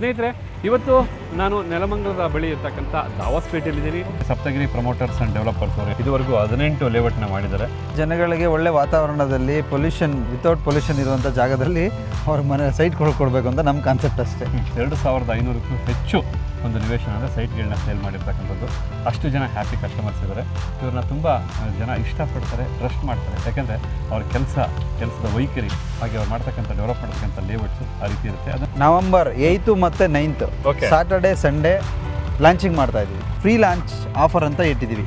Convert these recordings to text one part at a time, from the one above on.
ಸ್ನೇಹಿತರೆ ಇವತ್ತು ನಾನು ನೆಲಮಂಗಲದ ಬಳಿ ಇರ್ತಕ್ಕಂಥ ದಾವಸ್ಪೇಟೆಯಲ್ಲಿದ್ದೀನಿ. ಸಪ್ತಗಿರಿ ಪ್ರಮೋಟರ್ಸ್ ಆ್ಯಂಡ್ ಡೆವಲಪರ್ಸ್ ಅವರು ಇದುವರೆಗೂ ಹದಿನೆಂಟು ಲೇಔಟ್ನ ಮಾಡಿದ್ದಾರೆ. ಜನಗಳಿಗೆ ಒಳ್ಳೆ ವಾತಾವರಣದಲ್ಲಿ ಪೊಲ್ಯೂಷನ್ ವಿತೌಟ್ ಪೊಲ್ಯೂಷನ್ ಇರುವಂಥ ಜಾಗದಲ್ಲಿ ಅವ್ರ ಮನೆ ಸೈಟ್ ಕೊಡಬೇಕು ಅಂತ ನಮ್ಮ ಕಾನ್ಸೆಪ್ಟ್ ಅಷ್ಟೇ. ಎರಡು ಸಾವಿರದ ಐನೂರಕ್ಕೂ ಹೆಚ್ಚು ಒಂದು ನಿವೇಶನ ಅಂದರೆ ಸೈಟ್ಗಳನ್ನ ಸೇಲ್ ಮಾಡಿರ್ತಕ್ಕಂಥದ್ದು. ಅಷ್ಟು ಜನ ಹ್ಯಾಪಿ ಕಸ್ಟಮರ್ಸ್ ಇದ್ದಾರೆ ಇವ್ರನ್ನ ತುಂಬ ಜನ ಇಷ್ಟಪಡ್ತಾರೆ ಟ್ರಸ್ಟ್ ಮಾಡ್ತಾರೆ. ಯಾಕೆಂದರೆ ಅವ್ರ ಕೆಲಸ ಕೆಲಸದ ವೈಖರಿ ಹಾಗೆ ಅವ್ರು ಮಾಡ್ತಕ್ಕಂಥ ಡೆವಲಪ್ ಮಾಡ್ತಕ್ಕಂಥ ಲೇಔಟ್ಸ್ ಆ ರೀತಿ ಇರುತ್ತೆ. ಅದು ನವಂಬರ್ ಏಯ್ತು ಮತ್ತು ninth okay Saturday Sunday launching ಮಾಡ್ತಾ ಇದ್ದೀವಿ. ಫ್ರೀ ಲಾಂಚ್ ಆಫರ್ ಅಂತ ಇಟ್ಟಿದ್ದೀವಿ.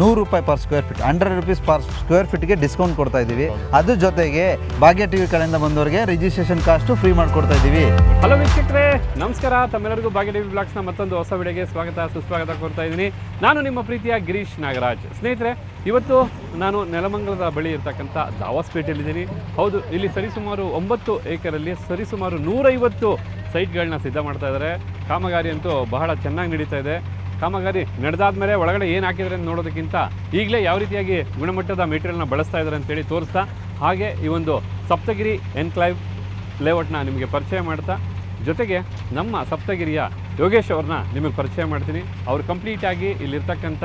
ನೂರು ರೂಪಾಯಿ per square feet hundred rupees per square ಫೀಟ್ಗೆ discount ಕೊಡ್ತಾ ಇದ್ದೀವಿ. ಅದ್ರ ಜೊತೆಗೆ ಭಾಗ್ಯ ಟಿ ವಿ ಕಡೆಯಿಂದ ಬಂದವರಿಗೆ ರಿಜಿಸ್ಟ್ರೇಷನ್ ಕಾಸ್ಟು ಫ್ರೀ ಮಾಡಿಕೊಡ್ತಾ ಇದ್ದೀವಿ. ಹಲೋ ವೀಕ್ಷಕರೇ, ನಮಸ್ಕಾರ. ತಮ್ಮೆಲ್ಲರಿಗೂ ಭಾಗ್ಯ ಟಿವಿ ಬ್ಲಾಗ್ಸ್ನ ಮತ್ತೊಂದು ಹೊಸ ವಿಡಿಯೋಗೆ ಸ್ವಾಗತ, ಸುಸ್ವಾಗತ ಕೊಡ್ತಾ ಇದ್ದೀನಿ. ನಾನು ನಿಮ್ಮ ಪ್ರೀತಿಯ ಗಿರೀಶ್ ನಾಗರಾಜ್. ಸ್ನೇಹಿತರೆ, ಇವತ್ತು ನಾನು ನೆಲಮಂಗಲದ ಬಳಿ ಇರ್ತಕ್ಕಂಥ ದಾವಾಸ್ಪೇಟೆಯಲ್ಲಿದ್ದೀನಿ. ಹೌದು, ಇಲ್ಲಿ ಸರಿಸುಮಾರು ಒಂಬತ್ತು ಏಕರಲ್ಲಿ ಸರಿಸುಮಾರು ನೂರೈವತ್ತು ಸೈಟ್ಗಳನ್ನ ಸಿದ್ಧ ಮಾಡ್ತಾ ಇದ್ದಾರೆ. ಕಾಮಗಾರಿ ಅಂತೂ ಬಹಳ ಚೆನ್ನಾಗಿ ನಡೀತಾ ಇದೆ. ಕಾಮಗಾರಿ ನಡೆದಾದ್ಮೇಲೆ ಒಳಗಡೆ ಏನು ಹಾಕಿದ್ರೆ ನೋಡೋದಕ್ಕಿಂತ ಈಗಲೇ ಯಾವ ರೀತಿಯಾಗಿ ಗುಣಮಟ್ಟದ ಮೆಟೀರಿಯಲ್ನ ಬಳಸ್ತಾ ಇದ್ದಾರೆ ಅಂತೇಳಿ ತೋರಿಸ್ತಾ, ಹಾಗೆ ಈ ಒಂದು ಸಪ್ತಗಿರಿ ಎನ್ಕ್ಲೈವ್ ಲೇಔಟ್ನ ನಿಮಗೆ ಪರಿಚಯ ಮಾಡ್ತಾ, ಜೊತೆಗೆ ನಮ್ಮ ಸಪ್ತಗಿರಿಯ ಯೋಗೇಶ್ ಅವ್ರನ್ನ ನಿಮಗೆ ಪರಿಚಯ ಮಾಡ್ತೀನಿ. ಅವ್ರು ಕಂಪ್ಲೀಟಾಗಿ ಇಲ್ಲಿರ್ತಕ್ಕಂಥ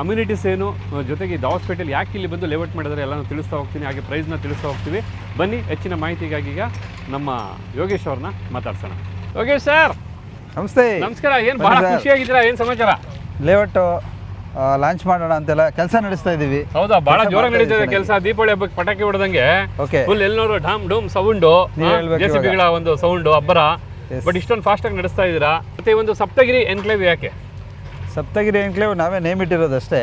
ಅಮ್ಯುನಿಟೀಸ್ ಏನು, ಜೊತೆಗೆ ಜೊತೆಗೆ ಹಾಸ್ಪಿಟಲ್ ಯಾಕೆ ಇಲ್ಲಿ ಬಂದು ಲೇಔಟ್ ಮಾಡಿದರೆ ಎಲ್ಲನೂ ತಿಳಿಸ್ತಾ ಹೋಗ್ತೀನಿ, ಹಾಗೆ ಪ್ರೈಸ್ನ ತಿಳಿಸ್ತಾ ಹೋಗ್ತೀವಿ. ಬನ್ನಿ ಹೆಚ್ಚಿನ ಮಾಹಿತಿಗಾಗಿ ಈಗ ನಮ್ಮ ಯೋಗೇಶ್ ಅವ್ರನ್ನ ಮಾತಾಡ್ಸೋಣ. ಯೋಗೇಶ್ ಸರ್! ನಮಸ್ತೆ. ನಮಸ್ಕಾರ ಏನು ಬಹಳ. ಖುಷಿಯಾಗಿದ್ದೀರಾ ಏನು ಸಮಾಚಾರ? ಲೇಔಟ್ ಲಾಂಚ್ ಮಾಡೋಣ ಅಂತೆಲ್ಲ ಕೆಲಸ ನಡೆಸ್ತಾ ಇದ್ದೀವಿ. ಹೌದಾ ಬಹಳ ಜೋರ ಜೋರಾಗಿ ನಡೀತಿದೆ ಕೆಲಸ. ದೀಪಾವಳಿ ಹಬ್ಬಕ್ಕೆ ಪಟಾಕಿ ಹೊಡೆದಂಗೆ ಓಕೆ ಫುಲ್ ಎಲ್ಲರೂ ಡಾಮ್ ಡೂಮ್ ಸೌಂಡು ಜೆಸಿಬಿಗಳ ಒಂದು ಸೌಂಡು ಅಬ್ಬರ. ಬಟ್ ಇಷ್ಟೊಂದು ಫಾಸ್ಟ್ ಆಗಿ ನಡೆಸ್ತಾ ಇದ್ದೀರಾ? ಮತ್ತೆ ಒಂದು ಸಪ್ತಗಿರಿ ಎನ್ಕ್ಲೇವ್ ಯಾಕೆ? ಸಪ್ತಗಿರಿ ಎನ್ಕ್ಲೇವ್ ನಾವೇ ನೇಮ್ ಇಟ್ಟಿರೋದಷ್ಟೇ.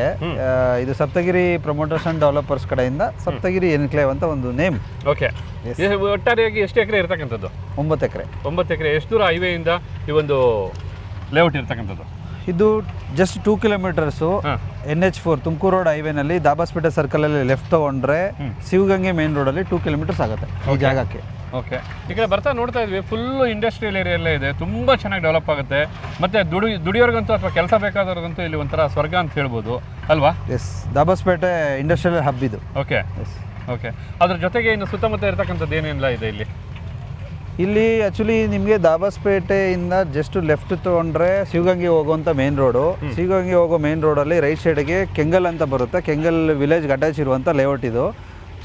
ಇದು ಸಪ್ತಗಿರಿ ಪ್ರಮೋಟರ್ಸ್ ಅಂಡ್ ಡೆವಲಪರ್ಸ್ ಕಡೆಯಿಂದ ಸಪ್ತಗಿರಿ ಎನ್ಕ್ಲೇವ್ ಅಂತ ಒಂದು ನೇಮ್ ಓಕೆ. ಒಟ್ಟಾರೆಯಾಗಿ ಎಷ್ಟು ಎಕರೆ ಇರ್ತಕ್ಕಂಥದ್ದು? ಒಂಬತ್ತು ಎಕರೆ. ಒಂಬತ್ತು ಎಕರೆ. ಎಷ್ಟು ದೂರ ಹೈವೇಯಿಂದ ಈ ಒಂದು ಲೇಔಟ್ ಇರ್ತಕ್ಕಂಥದ್ದು? ಇದು just two kilometres N H four Tumkur road ಹೈವೇನಲ್ಲಿ Dabaspete ಸರ್ಕಲಲ್ಲಿ ಲೆಫ್ಟ್ ತೊಗೊಂಡ್ರೆ ಶಿವಗಂಗೆ ಮೇನ್ ರೋಡಲ್ಲಿ ಟೂ ಕಿಲೋಮೀಟರ್ಸ್ ಆಗುತ್ತೆ ಈ ಜಾಗಕ್ಕೆ. ಓಕೆ. ಈ ಕಡೆ ಬರ್ತಾ ನೋಡ್ತಾ ಇದ್ವಿ ಫುಲ್ಲು ಇಂಡಸ್ಟ್ರಿಯಲ್ ಏರಿಯಲ್ಲೇ ಇದೆ. ತುಂಬ ಚೆನ್ನಾಗಿ ಡೆವಲಪ್ ಆಗುತ್ತೆ. ಮತ್ತೆ ದುಡಿ ದುಡಿಯೋರ್ಗಂತೂ ಅಥವಾ ಕೆಲಸ ಬೇಕಾದವ್ರಿಗಂತೂ ಇಲ್ಲಿ ಒಂಥರ ಸ್ವರ್ಗ ಅಂತ ಹೇಳ್ಬೋದು. ಅಲ್ವಾ? ಎಸ್ ದಾಬಸ್ಪೇಟೆ ಇಂಡಸ್ಟ್ರಿಯಲ್ ಹಬ್ ಇದು. ಓಕೆ. Yes okay. ಅದ್ರ ಜೊತೆಗೆ ಇನ್ನು ಸುತ್ತಮುತ್ತ ಇರ್ತಕ್ಕಂಥದ್ದು ಏನೆಲ್ಲ ಇದೆ ಇಲ್ಲಿ? ಇಲ್ಲಿ ಆ್ಯಕ್ಚುಲಿ ನಿಮಗೆ ದಾಬಸ್ಪೇಟೆಯಿಂದ ಜಸ್ಟ್ ಲೆಫ್ಟ್ ತೊಗೊಂಡ್ರೆ ಶಿವಗಂಗೆ ಹೋಗುವಂಥ ಮೇನ್ ರೋಡು ಶಿವಗಂಗೆ ಹೋಗೋ ಮೇನ್ ರೋಡಲ್ಲಿ ರೈಟ್ ಸೈಡ್ಗೆ ಕೆಂಗಲ್ ಅಂತ ಬರುತ್ತೆ. ಕೆಂಗಲ್ ವಿಲೇಜ್ಗೆ ಅಟ್ಯಾಚ್ ಇರುವಂಥ ಲೇಔಟ್ ಇದು.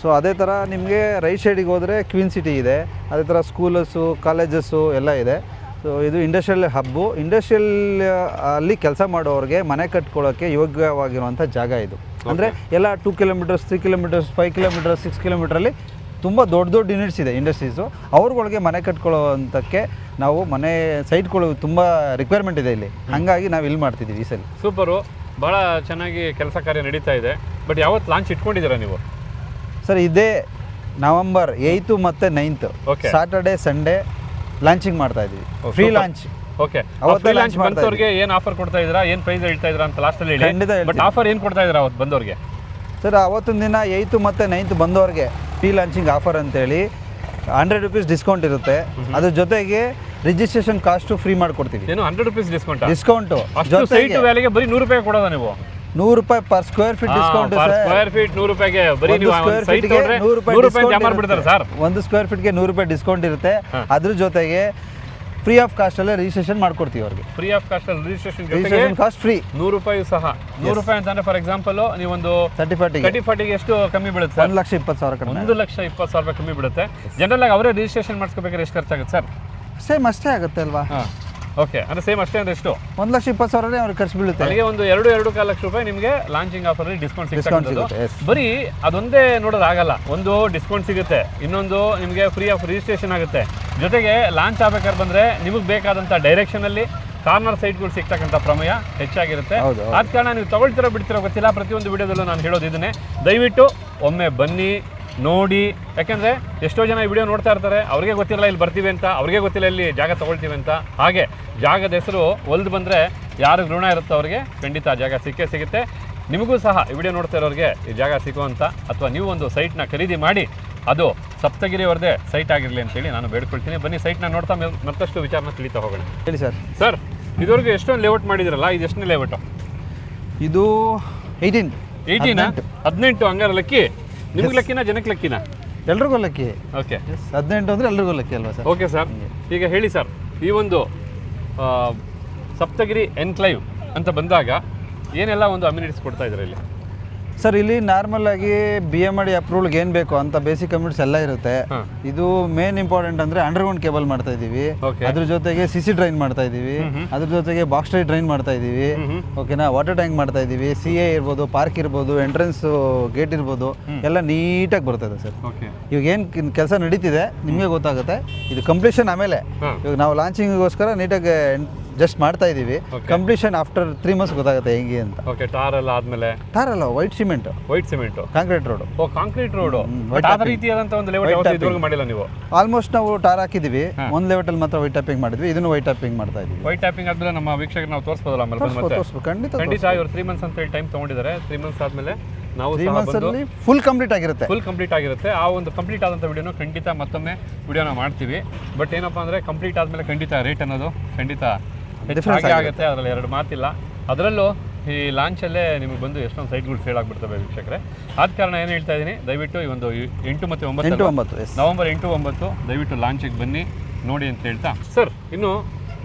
ಸೊ ಅದೇ ಥರ ನಿಮಗೆ ರೈಟ್ ಸೈಡಿಗೆ ಹೋದರೆ ಕ್ವೀನ್ ಸಿಟಿ ಇದೆ. ಅದೇ ಥರ ಸ್ಕೂಲಸ್ಸು ಕಾಲೇಜಸ್ಸು ಎಲ್ಲ ಇದೆ. ಸೊ ಇದು ಇಂಡಸ್ಟ್ರಿಯಲ್ ಹಬ್ಬು ಇಂಡಸ್ಟ್ರಿಯಲ್ ಅಲ್ಲಿ ಕೆಲಸ ಮಾಡೋರಿಗೆ ಮನೆ ಕಟ್ಕೊಳ್ಳೋಕ್ಕೆ ಯೋಗ್ಯವಾಗಿರುವಂಥ ಜಾಗ ಇದು. ಅಂದರೆ ಎಲ್ಲ two kilometres three kilometres five kilometres six ಕಿಲೋಮೀಟ್ರಲ್ಲಿ ತುಂಬ ದೊಡ್ಡ ದೊಡ್ಡ ಯೂನಿಟ್ಸ್ ಇದೆ ಇಂಡಸ್ಟ್ರೀಸು ಅವ್ರಿಗೊಳಗೆ ಮನೆ ಕಟ್ಕೊಳ್ಳೋವಂಥಕ್ಕೆ ನಾವು ಮನೆ ಸೈಟ್ಗಳು ತುಂಬ ರಿಕ್ವೈರ್ಮೆಂಟ್ ಇದೆ ಇಲ್ಲಿ. ಹಾಗಾಗಿ ನಾವು ಇಲ್ಲಿ ಮಾಡ್ತಿದ್ದೀವಿ ಈ ಸಲ. ಸೂಪರು ಭಾಳ ಚೆನ್ನಾಗಿ ಕೆಲಸ ಕಾರ್ಯ ನಡೀತಾ ಇದೆ. ಬಟ್ ಯಾವತ್ತು ಲಾಂಚ್ ಇಟ್ಕೊಂಡಿದ್ದೀರಾ ನೀವು? ಸರ್ ಇದೇ ನವೆಂಬರ್ ಏಯ್ತು ಮತ್ತು ninth. Okay. Saturday Sunday launching ಮಾಡ್ತಾ ಇದೀವಿ ಫ್ರೀ. ಲಾಂಚ್ ಓಕೆ ಅವತ್ತೇ ಲಾಂಚ್ ಮಾಡ್ತಾ ಬಂದವ್ರಿಗೆ ಏನು ಆಫರ್ ಕೊಡ್ತಾ ಇದ್ದೀರಾ? ಏನು ಪ್ರೈಸ್ ಹೇಳ್ತಾ ಇದ್ದೀರಾ ಅಂತ ಲಾಸ್ಟಲ್ಲಿ ಹೇಳಿ. ಖಂಡಿತ ಬಟ್ ಹೇಳ್ತೀನಿ. ಆಫರ್ ಏನು ಕೊಡ್ತಾ ಇದ್ದೀರಾ ಅವತ್ತು ಬಂದವ್ರಿಗೆ? ಸರ್ ಅವತ್ತಿನ ದಿನ ಏಯ್ತು ಮತ್ತು ನೈನ್ತ್ ಬಂದವರಿಗೆ ಫ್ರೀ ಲಾಂಚಿಂಗ್ ಆಫರ್ ಅಂತೇಳಿ ಹಂಡ್ರೆಡ್ ರುಪೀಸ್ ಡಿಸ್ಕೌಂಟ್ ಇರುತ್ತೆ. ಅದ್ರ ಜೊತೆಗೆ ರಿಜಿಸ್ಟ್ರೇಷನ್ ಕಾಸ್ಟು ಫ್ರೀ ಮಾಡಿಕೊಡ್ತೀವಿ. ಏನು ಹಂಡ್ರೆಡ್ ರುಪೀಸ್ ಡಿಸ್ಕೌಂಟ್ ಡಿಸ್ಕೌಂಟು ಅಷ್ಟು ಸೈಟ್ ವ್ಯಾಲಿಗೆ ಬರೀ ನೂರು ರೂಪಾಯಿ ಕೊಡೋದ ನೀವು? ನೂರು ರೂಪಾಯಿ per square feet discount sir. Square feet ನೂರು ರೂಪಾಯಿಗೆ ಬರೀ ನೀವು ಸ್ಕ್ವೇರ್ ಫೀಟ್ಗೆ ನೂರು ರೂಪಾಯಿ ಡಿಸ್ಕೌಂಟ್ ಬಿಡ್ತಾರೆ ಸರ್ ಒಂದು ಸ್ಕ್ವೇರ್ ಫೀಟ್ಗೆ ನೂರು ರೂಪಾಯಿ ಡಿಸ್ಕೌಂಟ್ ಇರುತ್ತೆ. ಅದ್ರ ಜೊತೆಗೆ ಫ್ರೀ ಆಫ್ ಕಾಸ್ಟ್ ಅಲ್ಲೇ ರಿಜಿಸ್ಟ್ರೇಷನ್ ಮಾಡ್ಕೊಡ್ತೀವಿ ಅವ್ರಿಗೆ. ಫ್ರೀ ಆಫ್ ಕಾಸ್ಟ್ ಅಲ್ಲಿ ರಿಜಿಸ್ಟ್ರೇಷನ್ ಜೊತೆಗೆ ರಿಜಿಸ್ಟ್ರೇಷನ್ ಕಾಸ್ಟ್ ಫ್ರೀ ನೂರು ರೂಪಾಯಿ ಸಹ. ನೂರು ರೂಪಾಯಿ ಅಂತಂದ್ರೆ ಫಾರ್ ಎಕ್ಸಾಂಪಲ್ ನೀವೊಂದು ತರ್ಟಿ ಫಾರ್ಟಿಗೆ ತರ್ಟಿ ಫಾರ್ಟಿಗೆ ಎಷ್ಟು ಕಮ್ಮಿ ಬೀಳುತ್ತೆ ಸರ್ ಒಂದು ಲಕ್ಷ ಇಪ್ಪತ್ತು ಸಾವಿರ ಕಡಿಮೆ. ಒಂದು ಲಕ್ಷ ಇಪ್ಪತ್ತು ಸಾವಿರ ರೂಪಾಯಿ ಕಮ್ಮಿ ಬಿಡುತ್ತೆ ಜನರಲ್ ಆಗಿ ಅವರೇ ರಿಜಿಸ್ಟ್ರೇಷನ್ ಮಾಡಿಸ್ಕೋಬೇಕಾದ್ರೆ ಎಷ್ಟು ಖರ್ಚಾಗುತ್ತೆ ಸರ್ ಸೇಮ್ ಅಷ್ಟೇ ಆಗುತ್ತೆ ಅಲ್ವಾ? ಹಾಂ. ಓಕೆ ಅಂದ್ರೆ ಸೇಮ್ ಅಷ್ಟೇ ಅಂದ್ರೆ ಎಷ್ಟು? ಒಂದು ಲಕ್ಷ ಇಪ್ಪತ್ತು ಸಾವಿರನೇ ಅವ್ರಿಗೆ ಖರ್ಚು ಬೀಳುತ್ತೆ. ಅಲ್ಲಿಗೆ ಒಂದು ಎರಡು ಎರಡು ಕಾಲು ಲಕ್ಷ ರೂಪಾಯಿ ನಿಮಗೆ ಲಾಂಚಿಂಗ್ ಆಫರ್ ಡಿಸ್ಕೌಂಟ್ Discount ಸಿಗುತ್ತೆ ಸಿಗುತ್ತೆ, yes. ಬರೀ ಅದೊಂದೇ ನೋಡೋದಾಗಲ್ಲ ಒಂದು ಡಿಸ್ಕೌಂಟ್ ಸಿಗುತ್ತೆ ಇನ್ನೊಂದು ನಿಮಗೆ ಫ್ರೀ ಆಫ್ ರಿಜಿಸ್ಟ್ರೇಷನ್ ಆಗುತ್ತೆ. ಜೊತೆಗೆ ಲಾಂಚ್ ಆಗ್ಬೇಕಾದ್ರೆ ಬಂದ್ರೆ ನಿಮಗೆ ಬೇಕಾದಂಥ ಡೈರೆಕ್ಷನ್ ಅಲ್ಲಿ ಕಾರ್ನರ್ ಸೈಟ್ಗಳು ಸಿಗ್ತಕ್ಕಂಥ ಪ್ರಮೇಯ ಹೆಚ್ಚಾಗಿರುತ್ತೆ. ಹೌದು. ಆದ ಕಾರಣ ನೀವು ತಗೊಳ್ತಿರೋ ಬಿಡ್ತಿರೋ ಗೊತ್ತಿಲ್ಲ ಪ್ರತಿಯೊಂದು ವಿಡಿಯೋದಲ್ಲೂ ನಾನು ಹೇಳೋದು ಇದನ್ನೇ. ದಯವಿಟ್ಟು ಒಮ್ಮೆ ಬನ್ನಿ ನೋಡಿ. ಯಾಕಂದ್ರೆ ಎಷ್ಟೋ ಜನ ಈ ವಿಡಿಯೋ ನೋಡ್ತಾ ಇರ್ತಾರೆ ಅವ್ರಿಗೆ ಗೊತ್ತಿಲ್ಲ ಇಲ್ಲಿ ಬರ್ತೀವಿ ಅಂತ ಅವ್ರಿಗೆ ಗೊತ್ತಿಲ್ಲ ಇಲ್ಲಿ ಜಾಗ ತಗೊಳ್ತೀವಿ ಅಂತ. ಹಾಗೆ ಜಾಗದ ಹೆಸರು ಒಲ್ದು ಬಂದರೆ ಯಾರಿಗೆ ಋಣ ಇರುತ್ತೋ ಅವ್ರಿಗೆ ಖಂಡಿತ ಆ ಜಾಗ ಸಿಕ್ಕೇ ಸಿಗುತ್ತೆ. ನಿಮಗೂ ಸಹ ಈ ವಿಡಿಯೋ ನೋಡ್ತಾ ಇರೋರಿಗೆ ಈ ಜಾಗ ಸಿಗುವಂಥ ಅಥವಾ ನೀವು ಒಂದು ಸೈಟ್ನ ಖರೀದಿ ಮಾಡಿ ಅದು ಸಪ್ತಗಿರಿ ಸಪ್ತಗಿರಿಯವ್ರದ್ದೇ ಸೈಟ್ ಆಗಿರಲಿ ಅಂತೇಳಿ ನಾನು ಬೇಡ್ಕೊಳ್ತೀನಿ. ಬನ್ನಿ ಸೈಟ್ನ ನೋಡ್ತಾ ಮತ್ತಷ್ಟು ವಿಚಾರನ ತಿಳಿತಾ ಹೋಗೋಣ. ಹೇಳಿ ಸರ್. ಸರ್ ಇದುವರೆಗೂ ಎಷ್ಟೊಂದು ಲೇಔಟ್ ಮಾಡಿದಿರಲ್ಲ ಇದು ಎಷ್ಟನೇ ಲೇಔಟು ಇದು ಏಯ್ಟೀನ್ ಏಯ್ಟೀನ ಹದಿನೆಂಟು ಹಂಗಾರೆ ಲಕ್ಕಿ. ನಿಮ್ಗೆ ಲಕ್ಕಿನ ಜನಕ್ಕೆ ಲಕ್ಕಿನ? ಎಲ್ರಿಗೂ ಲಕ್ಕಿ. ಓಕೆ ಹದಿನೆಂಟು ಅಂದರೆ ಎಲ್ರಿಗೂ ಲಕ್ಕಿ ಅಲ್ವಾ ಸರ್? ಓಕೆ ಸರ್ ಈಗ ಹೇಳಿ ಸರ್ ಈ ಒಂದು ಸಪ್ತಗಿರಿ ಎನ್ಕ್ಲೈವ್ ಅಂತ ಬಂದಾಗ ಏನೆಲ್ಲ ಒಂದು ಅಮ್ಯುನಿಟೀಸ್ ಕೊಡ್ತಾ ಇದ್ದಾರೆ ಇಲ್ಲಿ? ಸರ್ ಇಲ್ಲಿ ನಾರ್ಮಲ್ ಆಗಿ ಬಿ ಎಂ ಡಿ ಅಪ್ರೂವಲ್ಗೆ ಏನು ಬೇಕು ಅಂತ ಬೇಸಿಕ್ ಕಮ್ಯೂನಿಟ್ಸ್ ಎಲ್ಲ ಇರುತ್ತೆ. ಇದು ಮೇನ್ ಇಂಪಾರ್ಟೆಂಟ್ ಅಂದ್ರೆ ಅಂಡರ್ಗ್ರೌಂಡ್ ಕೇಬಲ್ ಮಾಡ್ತಾ ಇದೀವಿ ಅದ್ರ ಜೊತೆಗೆ ಸಿ ಸಿ ಡ್ರೈನ್ ಮಾಡ್ತಾ ಇದೀವಿ ಅದ್ರ ಜೊತೆಗೆ ಬಾಕ್ಸ್ ಟ್ರೈ ಡ್ರೈನ್ ಮಾಡ್ತಾ ಇದೀವಿ ಓಕೆನಾ ವಾಟರ್ ಟ್ಯಾಂಕ್ ಮಾಡ್ತಾ ಇದೀವಿ ಸಿ ಎ ಇರ್ಬೋದು ಪಾರ್ಕ್ ಇರ್ಬೋದು ಎಂಟ್ರೆನ್ಸ್ ಗೇಟ್ ಇರ್ಬೋದು. ಎಲ್ಲ ನೀಟಾಗಿ ಬರ್ತದೆ ಸರ್. ಇವಾಗ ಏನು ಕೆಲಸ ನಡೀತಿದೆ ನಿಮಗೆ ಗೊತ್ತಾಗುತ್ತೆ. ಇದು ಕಂಪ್ಲೀಷನ್ ಆಮೇಲೆ. ಇವಾಗ ನಾವು ಲಾಂಚಿಂಗ್ಗೋಸ್ಕರ ನೀಟಾಗಿ ಜಸ್ಟ್ ಮಾಡ್ತಾ ಇದೀವಿ. ಕಂಪ್ಲೀಷನ್ ಆಫ್ಟರ್ ತ್ರೀ ಮಂತ್ಸ್ ಗೊತ್ತಾಗುತ್ತೆ ಹೆಂಗೆ ಅಂತ. ಓಕೆ ಟಾರ್ ಎಲ್ಲ ಆದ್ಮೇಲೆ? ಟಾರ್ ಅಲ್ಲ white cement white cement concrete road O concrete road but ಆದ ರೀತಿಯಾದಂಥ ಒಂದು ಲೆವೆಲ್. ಇದುವರೆಗೂ ಮಾಡಿಲ್ಲ ನೀವು? ಆಲ್ಮೋಸ್ಟ್ ನಾವು ಟಾರ್ ಹಾಕಿದೀವಿ. ಒಂದು ಲೆವೆಟಲ್ಲಿ ಮಾತ್ರ ವೈಟ್ ಟ್ಯಾಪಿಂಗ್ ಮಾಡಿದ್ವಿ. ಇದನ್ನು ವೈಟ್ ಟ್ಯಾಪಿಂಗ್ ಮಾಡ್ತಾ ಇದೀವಿ. ವೈಟ್ ಟ್ಯಾಪಿಂಗ್ ಆದ್ಮೇಲೆ ನಮ್ಮ ವೀಕ್ಷಕರು ನಾವು ತೋರಿಸ್ಬೋದಲ್ಲ ಆಮೇಲೆ ಮತ್ತೆ? ಖಂಡಿತ ಖಂಡಿತ ಇವರು ತ್ರೀ ಮಂತ್ಸ್ ಅಂತ ಹೇಳಿ ಟೈಮ್ ತಗೊಂಡಿದ್ದಾರೆ. ತ್ರೀ ಮಂತ್ಸ್ ಆದ್ಮೇಲೆ ನಾವು ಫುಲ್ ಕಂಪ್ಲೀಟ್ ಆಗಿರುತ್ತೆ. ಫುಲ್ ಕಂಪ್ಲೀಟ್ ಆಗಿರುತ್ತೆ. ಆ ಒಂದು ಕಂಪ್ಲೀಟ್ ಆದಂಥ ವಿಡಿಯೋನು ಖಂಡಿತ ಮತ್ತೊಮ್ಮೆ ವಿಡಿಯೋನ ಮಾಡ್ತೀವಿ. ಬಟ್ ಏನಪ್ಪ ಅಂದ್ರೆ ಕಂಪ್ಲೀಟ್ ಆದಮೇಲೆ ಖಂಡಿತ ರೇಟ್ ಅನ್ನೋದು ಖಂಡಿತ ಹೆಚ್ಚಾಗಿ ಆಗುತ್ತೆ ಅದರಲ್ಲಿ ಎರಡು ಮಾತಿಲ್ಲ. ಅದರಲ್ಲೂ ಈ ಲಾಂಚಲ್ಲೇ ನಿಮಗೆ ಬಂದು ಎಷ್ಟೊಂದು ಸೈಟ್ಗಳು ಸೇಲ್ ಆಗಿಬಿಡ್ತವೆ ವೀಕ್ಷಕರೇ. ಆದ ಕಾರಣ ಏನು ಹೇಳ್ತಾ ಇದ್ದೀನಿ ದಯವಿಟ್ಟು ಈ ಒಂದು ಎಂಟು ಮತ್ತು ಒಂಬತ್ತು ಎಂಟು ಒಂಬತ್ತು ನವಂಬರ್ ಎಂಟು ಒಂಬತ್ತು ದಯವಿಟ್ಟು ಲಾಂಚಿಗೆ ಬನ್ನಿ ನೋಡಿ ಅಂತ ಹೇಳ್ತಾ. ಸರ್ ಇನ್ನು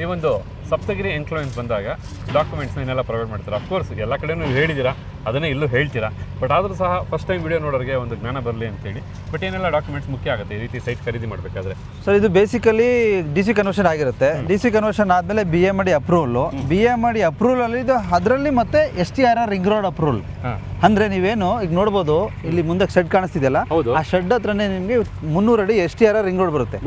ಈ ಒಂದು ಸಪ್ತಗಿರಿ ಎನ್ಕ್ಲೋಯನ್ಸ್ ಬಂದಾಗ ಡಾಕ್ಯುಮೆಂಟ್ಸ್ನ ಏನೆಲ್ಲ ಪ್ರೊವೈಡ್ ಮಾಡ್ತಾರೆ? ಅಫ್ಕೋರ್ಸ್ ಎಲ್ಲ ಕಡೆನೂ ನೀವು ಹೇಳಿದ್ದೀರಾ. ಅದನ್ನೇ ಇಲ್ಲೂ ಹೇಳ್ತೀರಾ? ಬಟ್ ಆದರೂ ಸಹ ಫಸ್ಟ್ ಟೈಮ್ ವಿಡಿಯೋ ನೋಡೋರಿಗೆ ಒಂದು ಜ್ಞಾನ ಬರಲಿ ಅಂತೇಳಿ. ಬಟ್ ಏನೆಲ್ಲ ಡಾಕ್ಯುಮೆಂಟ್ಸ್ ಮುಖ್ಯ ಆಗುತ್ತೆ? ಈ ರೀತಿ ಸೈಟ್ ಖರೀದಿ ಮಾಡಬೇಕಾದ್ರೆ. ಸರ್ ಇದು ಬೇಸಿಕಲಿ ಡಿ ಸಿ ಕನ್ವರ್ಷನ್ ಆಗಿರುತ್ತೆ. ಡಿ ಸಿ ಕನ್ವರ್ಷನ್ ಆದಮೇಲೆ B M D approval B M D approval ಅಲ್ಲಿ ಇದು ಅದರಲ್ಲಿ ಮತ್ತೆ S T R R ring road approval ಅಂದ್ರೆ ನೀವೇನು ಈಗ ನೋಡ್ಬೋದು ಇಲ್ಲಿ ಮುಂದೆ ಶೆಡ್ ಕಾಣಿಸ್ತಿದೆಯಲ್ಲ ಆ ಶೆಡ್ ಹತ್ರನೇ ನಿಮಗೆ ಮುನ್ನೂರು ಅಡಿ S T R R ring road ಬರುತ್ತೆ.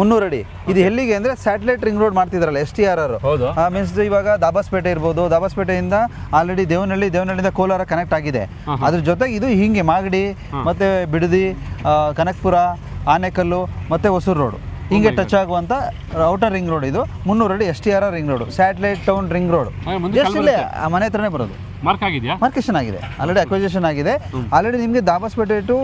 ಮುನ್ನೂರು ಅಡಿ. ಇದು ಎಲ್ಲಿಗೆ ಅಂದ್ರೆ satellite ring road ಮಾಡ್ತಿದ್ರಲ್ಲ S T R R means ಇವಾಗ ದಾಬಾಸ್ಪೇಟೆ ಇರ್ಬೋದು. ದಾಬಾಸ್ಪೇಟೆಯಿಂದ ಆಲ್ರೆಡಿ ದೇವನಹಳ್ಳಿ ದೇವನಹಳ್ಳಿಯಿಂದ ಕೋಲಾರ ಕನೆಕ್ಟ್ ಆಗಿದೆ. ಅದ್ರ ಜೊತೆಗೆ ಇದು ಹಿಂಗೆ ಮಾಗಡಿ ಮತ್ತೆ ಬಿಡದಿ ಕನಕ್ಪುರ ಆನೆಕಲ್ಲು ಮತ್ತೆ ಹೊಸೂರು ರೋಡ್. ಹಿಂಗೆ ಟಚ್ ಆಗುವಂತ ಔಟರ್ ರಿಂಗ್ ರೋಡ್ ಇದು. ಮುನ್ನೂರು ಅಡಿ S T R ring road satellite town ring road ಹಾಗೆ ಜಸ್ಟ್ ಇಲ್ಲೇ ಆ ಮನೆ ಹತ್ರನೇ ಬರೋದು. ಮಾರ್ಕ್ ಆಗಿದೆಯಾ? ಮಾರ್ಕೇಶನ್ ಆಗಿದೆ. ಆಲ್ರೆಡಿ ಅಕ್ವಿಜೇಷನ್ ಆಗಿದೆ. ಆಲ್ರೆಡಿ ನಿಮಗೆ ದಾಬಸ್ಪೇಟೆ ಟು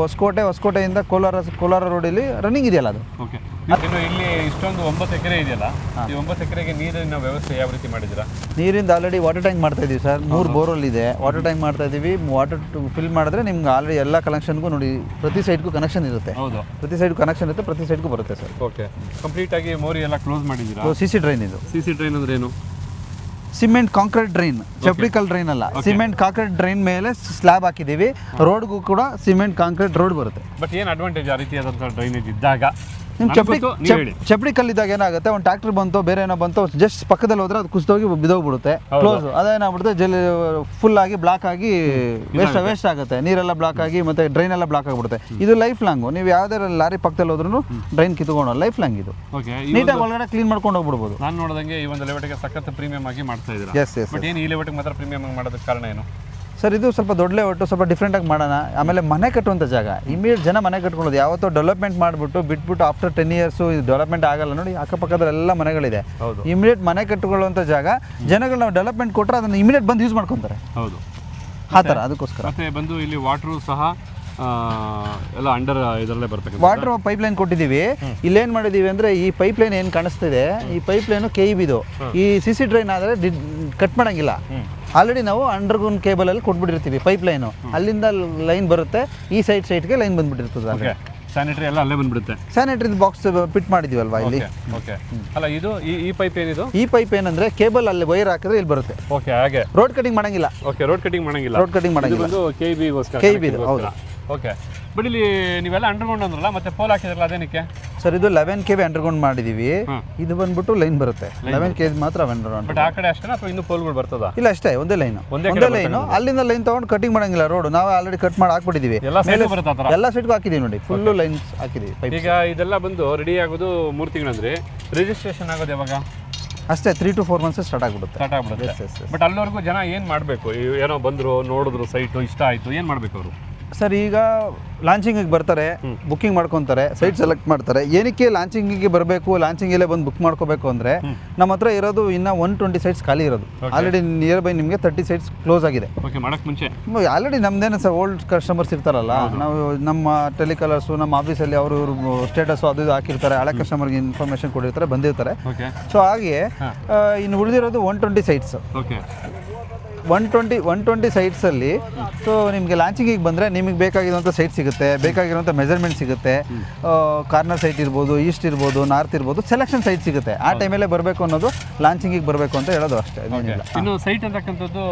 ಹೊಸಕೋಟೆ ಹೊಸಕೋಟೆಯಿಂದ ಕೋಲಾರ ಕೋಲಾರ ರೋಡಲ್ಲಿ ರನ್ನಿಂಗ್ ಇದೆಯಲ್ಲ ಅದು. ಓಕೆ ಇನ್ನು ಇಲ್ಲಿ ಇಷ್ಟೊಂದು ಒಂಬತ್ತು ಎಕರೆ ಇದೆಯಲ್ಲ ಈ ಒಂಬತ್ತು ಎಕರೆಗೆ ನೀರಿನ ವ್ಯವಸ್ಥೆ ಯಾವ ರೀತಿ ಮಾಡಿದ್ದೀರಾ? ನೀರಿಂದ ಆಲ್ರೆಡಿ ವಾಟರ್ ಟ್ಯಾಂಕ್ ಮಾಡ್ತಾ ಇದೀವಿ ಸರ್ ಮೂರು ಬೋರ್ವೆಲ್ ಇದೆ ವಾಟರ್ ಟ್ಯಾಂಕ್ ಮಾಡ್ತಾ ಇದೀವಿ. ವಾಟರ್ ಫಿಲ್ ಮಾಡಿದ್ರೆ ನಿಮ್ಗೆ ಆಲ್ರೆಡಿ ಎಲ್ಲ ಕನೆಕ್ಷನ್ಗೂ ನೋಡಿ ಪ್ರತಿ ಸೈಡ್ಗೂ ಕನೆಕ್ಷನ್ ಇರುತ್ತೆ. ಹೌದು. ಪ್ರತಿ ಸೈಡ್ ಕನೆಕ್ಷನ್ ಇರುತ್ತೆ ಪ್ರತಿ ಸೈಡ್ಗೂ ಬರುತ್ತೆ ಸರ್ ಓಕೆ ಕಂಪ್ಲೀಟ್ ಆಗಿ ಮೋರಿ ಎಲ್ಲ ಕ್ಲೋಸ್ ಮಾಡಿದ್ದೀರಾ? ಸಿ ಸಿ ಡ್ರೈನ್ ಇದು. ಸಿ ಸಿ ಡ್ರೈನ್ ಅಂದ್ರೆ ಏನು? ಸಿಮೆಂಟ್ ಕಾಂಕ್ರೀಟ್ ಡ್ರೈನ್ ಚಪ್ರಿಕಲ್ ಡ್ರೈನ್ ಅಲ್ಲ. ಸಿಮೆಂಟ್ ಕಾಂಕ್ರೀಟ್ ಡ್ರೈನ್ ಮೇಲೆ ಸ್ಲ್ಯಾಬ್ ಹಾಕಿದ್ದೀವಿ. ರೋಡ್ಗೂ ಕೂಡ ಸಿಮೆಂಟ್ ಕಾಂಕ್ರೀಟ್ ರೋಡ್ ಬರುತ್ತೆ. ಬಟ್ ಏನು ಅಡ್ವಾಂಟೇಜ್ ಆ ರೀತಿಯಾದಂಥ ಡ್ರೈನೇಜ್ ಇದ್ದಾಗ? ನಿಮ್ ಚಪ್ಪಡಿ ಚಪ್ಪಡಿ ಕಲ್ಲಿದ್ದಾಗ ಏನಾಗುತ್ತೆ? ಒಂದು ಟ್ರಾಕ್ಟರ್ ಬಂತು ಬೇರೆ ಏನೋ ಬಂತು ಜಸ್ಟ್ ಪಕ್ಕದಲ್ಲಿ ಹೋದ್ರೆ ಅದು ಕುಸಿದೋಗಿ ಬಿದ್ದೋಗ್ಬಿಡುತ್ತೆ. ಕ್ಲೋಸ್ ಅದೇನಾಗ್ಬಿಡುತ್ತೆ ಜಲ್ ಫುಲ್ ಆಗಿ ಬ್ಲಾಕ್ ಆಗಿ ವೇಸ್ಟ್ ವೇಸ್ಟ್ ಆಗುತ್ತೆ. ನೀರೆಲ್ಲ ಬ್ಲಾಕ್ ಆಗಿ ಮತ್ತೆ ಡ್ರೈನ್ ಎಲ್ಲ ಬ್ಲಾಕ್ ಆಗಿಬಿಡುತ್ತೆ. ಇದು ಲೈಫ್ ಲಾಂಗು ನೀವು ಯಾವ್ದಾರ ಲಾರಿ ಪಕ್ಕದಲ್ಲಿ ಹೋದ್ರೂ ಡ್ರೈನ್ ಕಿತ್ಕೊಂಡು ಲೈಫ್ ಲಾಂಗ್ ಇದು. ನೀಟಾಗಿ ಒಳಗಡೆ ಕ್ಲೀನ್ ಮಾಡ್ಕೊಂಡು ಹೋಗ್ಬಿಡ್ಬೋದು. ನಾನು ನೋಡಿದಂಗೆ ಈ ಒಂದು ಲೆವೆಟ್ಗೆ ಸಖತ್ ಪ್ರೀಮಿಯಂ ಆಗಿ ಮಾಡ್ತಾ ಇದ್ದೀರಾ? ಎಸ್ ಎಸ್ ಬಟ್ ಏನು ಈ ಲೆವೆಟ್ಗೆ ಮಾತ್ರ ಪ್ರೀಮಿಯಂ ಆಗಿ ಮಾಡೋದಕ್ಕೆ ಕಾರಣ ಏನು? ಸರ್ ಇದು ಸ್ವಲ್ಪ ದೊಡ್ಡ ಒಟ್ಟು ಸ್ವಲ್ಪ ಡಿಫ್ರೆಂಟಾಗಿ ಮಾಡೋಣ. ಆಮೇಲೆ ಮನೆ ಕಟ್ಟುವಂಥ ಜಾಗ. ಇಮಿಡಿಯೇಟ್ ಜನ ಮನೆ ಕಟ್ಕೊಳ್ಳೋದು. ಯಾವತ್ತೋ ಡೆವಲಪ್ಮೆಂಟ್ ಮಾಡಿಬಿಟ್ಟು ಬಿಟ್ಬಿಟ್ಟು ಆಫ್ಟರ್ ಟೆನ್ ಇಯರ್ಸು ಇದು ಡೆವಲಪ್ಮೆಂಟ್ ಆಗಲ್ಲ. ನೋಡಿ ಅಕ್ಕಪಕ್ಕದಲ್ಲೆಲ್ಲ ಮನೆಗಳಿದೆ. ಇಮಿಡಿಯೇಟ್ ಮನೆ ಕಟ್ಟಿಕೊಳ್ಳುವಂಥ ಜಾಗ ಜನಗಳು ನಾವು ಡೆವಲಪ್ಮೆಂಟ್ ಕೊಟ್ಟರೆ ಅದನ್ನು ಇಮಿಡಿಯೇಟ್ ಬಂದು ಯೂಸ್ ಮಾಡ್ಕೊತಾರೆ. ಹೌದು. ಆ ಥರ ಅದಕ್ಕೋಸ್ಕರ. ಮತ್ತೆ ಬಂದು ಇಲ್ಲಿ ವಾಟ್ರು ಸಹ ಎಲ್ಲ ಅಂಡರ್ ಇದರಲ್ಲೇ ಬರ್ತಕ್ಕಂಥ ವಾಟರ್ ಪೈಪ್ ಲೈನ್ ಕೊಟ್ಟಿದ್ದೀವಿ ಇಲ್ಲೇನು ಮಾಡಿದ್ದೀವಿ ಅಂದರೆ ಈ ಪೈಪ್ ಲೈನ್ ಏನು ಕಾಣಿಸ್ತಿದೆ? ಈ ಪೈಪ್ ಲೈನು ಕೆ ಬಿದು. ಈ ಸಿ ಸಿ ಡ್ರೈನ್ ಆದರೆ ಕಟ್ ಮಾಡಂಗಿಲ್ಲ. ಆಲ್ರೆಡಿ ನಾವು ಅಂಡರ್ಗ್ರೌಂಡ್ ಕೇಬಲಲ್ಲಿ ಕೊಟ್ಬಿಟ್ಟಿರ್ತೀವಿ ಪೈಪ್ ಲೈನು ಅಲ್ಲಿಂದ ಲೈನ್ ಬರುತ್ತೆ ಈ ಸೈಡ್ ಸೈಡ್ಗೆ ಲೈನ್ ಬಂದ್ಬಿಟ್ಟಿರ್ತದೆ ಅಲ್ಲಿ ಸ್ಯಾನಿಟರಿ ಎಲ್ಲ ಅಲ್ಲೇ ಬಂದ್ಬಿಡುತ್ತೆ. ಸ್ಯಾನಿಟರಿ ಬಾಕ್ಸ್ ಫಿಟ್ ಮಾಡಿದೀವಲ್ವಾ ಇಲ್ಲಿ? ಓಕೆ ಅಲ್ಲ ಇದು ಈ ಈ ಪೈಪ್ ಏನಿದು? ಈ ಪೈಪ್ ಏನಂದ್ರೆ ಕೇಬಲ್ ಅಲ್ಲಿ ವೈರ್ ಹಾಕಿದ್ರೆ ಇಲ್ಲಿ ಬರುತ್ತೆ. ಓಕೆ ಹಾಗೆ. ರೋಡ್ ಕಟಿಂಗ್ ಮಾಡಂಗಿಲ್ಲ. ಓಕೆ ರೋಡ್ ಕಟಿಂಗ್ ಮಾಡಂಗಿಲ್ಲ. ರೋಡ್ ಕಟಿಂಗ್ ಮಾಡಂಗಿಲ್ಲ. ಕೆ ಬಿಗೋಸ್ಕರ KB ಇದು, ಹೌದು. ಓಕೆ ಬಟ್ ಇಲ್ಲಿ ನೀವೆಲ್ಲ ಅಂಡರ್ಗ್ರೌಂಡ್ ಅಂದ್ರಲ್ಲ ಮತ್ತೆ ಪೋಲ್ ಹಾಕಿದ್ರಲ್ಲ ಅದೇನಕ್ಕೆ? ಸರ್ ಇದು ಲೆವೆನ್ ಕೆ ಬಿ ಅಂಡರ್ಗ್ರೌಂಡ್ ಮಾಡಿದೀವಿ ಇದು ಬಂದ್ಬಿಟ್ಟು ಲೈನ್ ಬರುತ್ತೆ. ಲೆವೆನ್ ಕೆ ಮಾತ್ರ ಅಂಡರ್ಗ್ರೌಂಡ್ ಬಟ್ ಆ ಕಡೆ ಅಷ್ಟೇ ಅಥವಾ ಇನ್ನೂ ಪೋಲ್ಗಳು ಬರ್ತದ? ಇಲ್ಲ ಅಷ್ಟೇ ಒಂದೇ ಲೈನ್ ಒಂದೇ ಲೈನ್ ಅಲ್ಲಿಂದ ಲೈನ್ ತಗೊಂಡು ಕಟಿಂಗ್ ಮಾಡಂಗಿಲ್ಲ ರೋಡ್ ನಾವು ಆಲ್ರೆಡಿ ಕಟ್ ಮಾಡಿ ಹಾಕ್ಬಿಟ್ಟಿದೀವಿ. ಎಲ್ಲ ಸೈಡ್ ಸೈಡ್ಗೂ ಹಾಕಿದೀವಿ ನೋಡಿ. ಫುಲ್ಲು ಲೈನ್ಸ್ ಹಾಕಿದೀವಿ ಈಗ ಇದೆಲ್ಲ ಬಂದು ರೆಡಿ ಆಗೋದು ಮೂರು ತಿಂಗಳಂದ್ರೆ ರಿಜಿಸ್ಟ್ರೇಷನ್ ಆಗೋದು ಯಾವಾಗ? ಅಷ್ಟೇ three to four months start ಆಗ್ಬಿಡುತ್ತೆ. ಸ್ಟಾರ್ಟ್ ಆಗ್ಬಿಡುತ್ತೆ. ಬಟ್ ಅಲ್ಲಿವರೆಗೂ ಜನ ಏನು ಮಾಡಬೇಕು? ಏನೋ ಬಂದರು ನೋಡಿದ್ರು ಸೈಟು ಇಷ್ಟ ಆಯಿತು ಏನು ಮಾಡಬೇಕು ಅವರು? ಸರ್ ಈಗ ಲಾಂಚಿಂಗಿಗೆ ಬರ್ತಾರೆ ಬುಕ್ಕಿಂಗ್ ಮಾಡ್ಕೊತಾರೆ ಸೈಟ್ ಸೆಲೆಕ್ಟ್ ಮಾಡ್ತಾರೆ. ಏನಕ್ಕೆ ಲಾಂಚಿಂಗಿಗೆ ಬರಬೇಕು ಲಾಂಚಿಂಗಲ್ಲೇ ಬಂದು ಬುಕ್ ಮಾಡ್ಕೋಬೇಕು ಅಂದರೆ ನಮ್ಮ ಹತ್ರ ಇರೋದು ಇನ್ನು ಒನ್ ಟ್ವೆಂಟಿ ಸೈಟ್ಸ್ ಖಾಲಿ ಇರೋದು. ಆಲ್ರೆಡಿ ನಿಯರ್ ಬೈ ನಿಮಗೆ ತರ್ಟಿ ಸೈಟ್ಸ್ ಕ್ಲೋಸ್ ಆಗಿದೆ. ಓಕೆ ಮಾಡೋಕ್ಕೆ ಮುಂಚೆ. ಆಲ್ರೆಡಿ ನಮ್ದೇನು ಸರ್ ಓಲ್ಡ್ ಕಸ್ಟಮರ್ಸ್ ಇರ್ತಾರಲ್ಲ. ನಾವು ನಮ್ಮ ಟೆಲಿಕಾಲರ್ಸು ನಮ್ಮ ಆಫೀಸಲ್ಲಿ ಅವರು ಸ್ಟೇಟಸ್ ಸ್ಟೇಟಸ್ಸು ಅದು ಇದು ಹಾಕಿರ್ತಾರೆ ಹಳೆ ಕಸ್ಟಮರ್ಗೆ ಇನ್ಫಾರ್ಮೇಶನ್ ಕೊಡಿರ್ತಾರೆ ಬಂದಿರ್ತಾರೆ. ಸೊ ಹಾಗೆ ಇನ್ನು ಉಳಿದಿರೋದು one twenty sites okay one twenty one twenty ಸೈಟ್ಸಲ್ಲಿ so ನಿಮಗೆ ಲಾಂಚಿಂಗಿಗೆ ಬಂದರೆ ನಿಮಗೆ ಬೇಕಾಗಿರುವಂಥ ಸೈಟ್ ಸಿಗುತ್ತೆ ಬೇಕಾಗಿರುವಂಥ ಮೆಜರ್ಮೆಂಟ್ ಸಿಗುತ್ತೆ ಕಾರ್ನರ್ ಸೈಟ್ ಇರ್ಬೋದು ಈಸ್ಟ್ ಇರ್ಬೋದು ನಾರ್ತ್ ಇರ್ಬೋದು ಸೆಲೆಕ್ಷನ್ ಸೈಟ್ ಸಿಗುತ್ತೆ. ಆ ಟೈಮಲ್ಲೇ ಬರಬೇಕು ಅನ್ನೋದು ಲಾಂಚಿಂಗಿಗೆ ಬರಬೇಕು ಅಂತ ಹೇಳೋದು ಅಷ್ಟೇ ಇನ್ನು ಸೈಟ್ ಅಂತಕ್ಕಂಥದ್ದು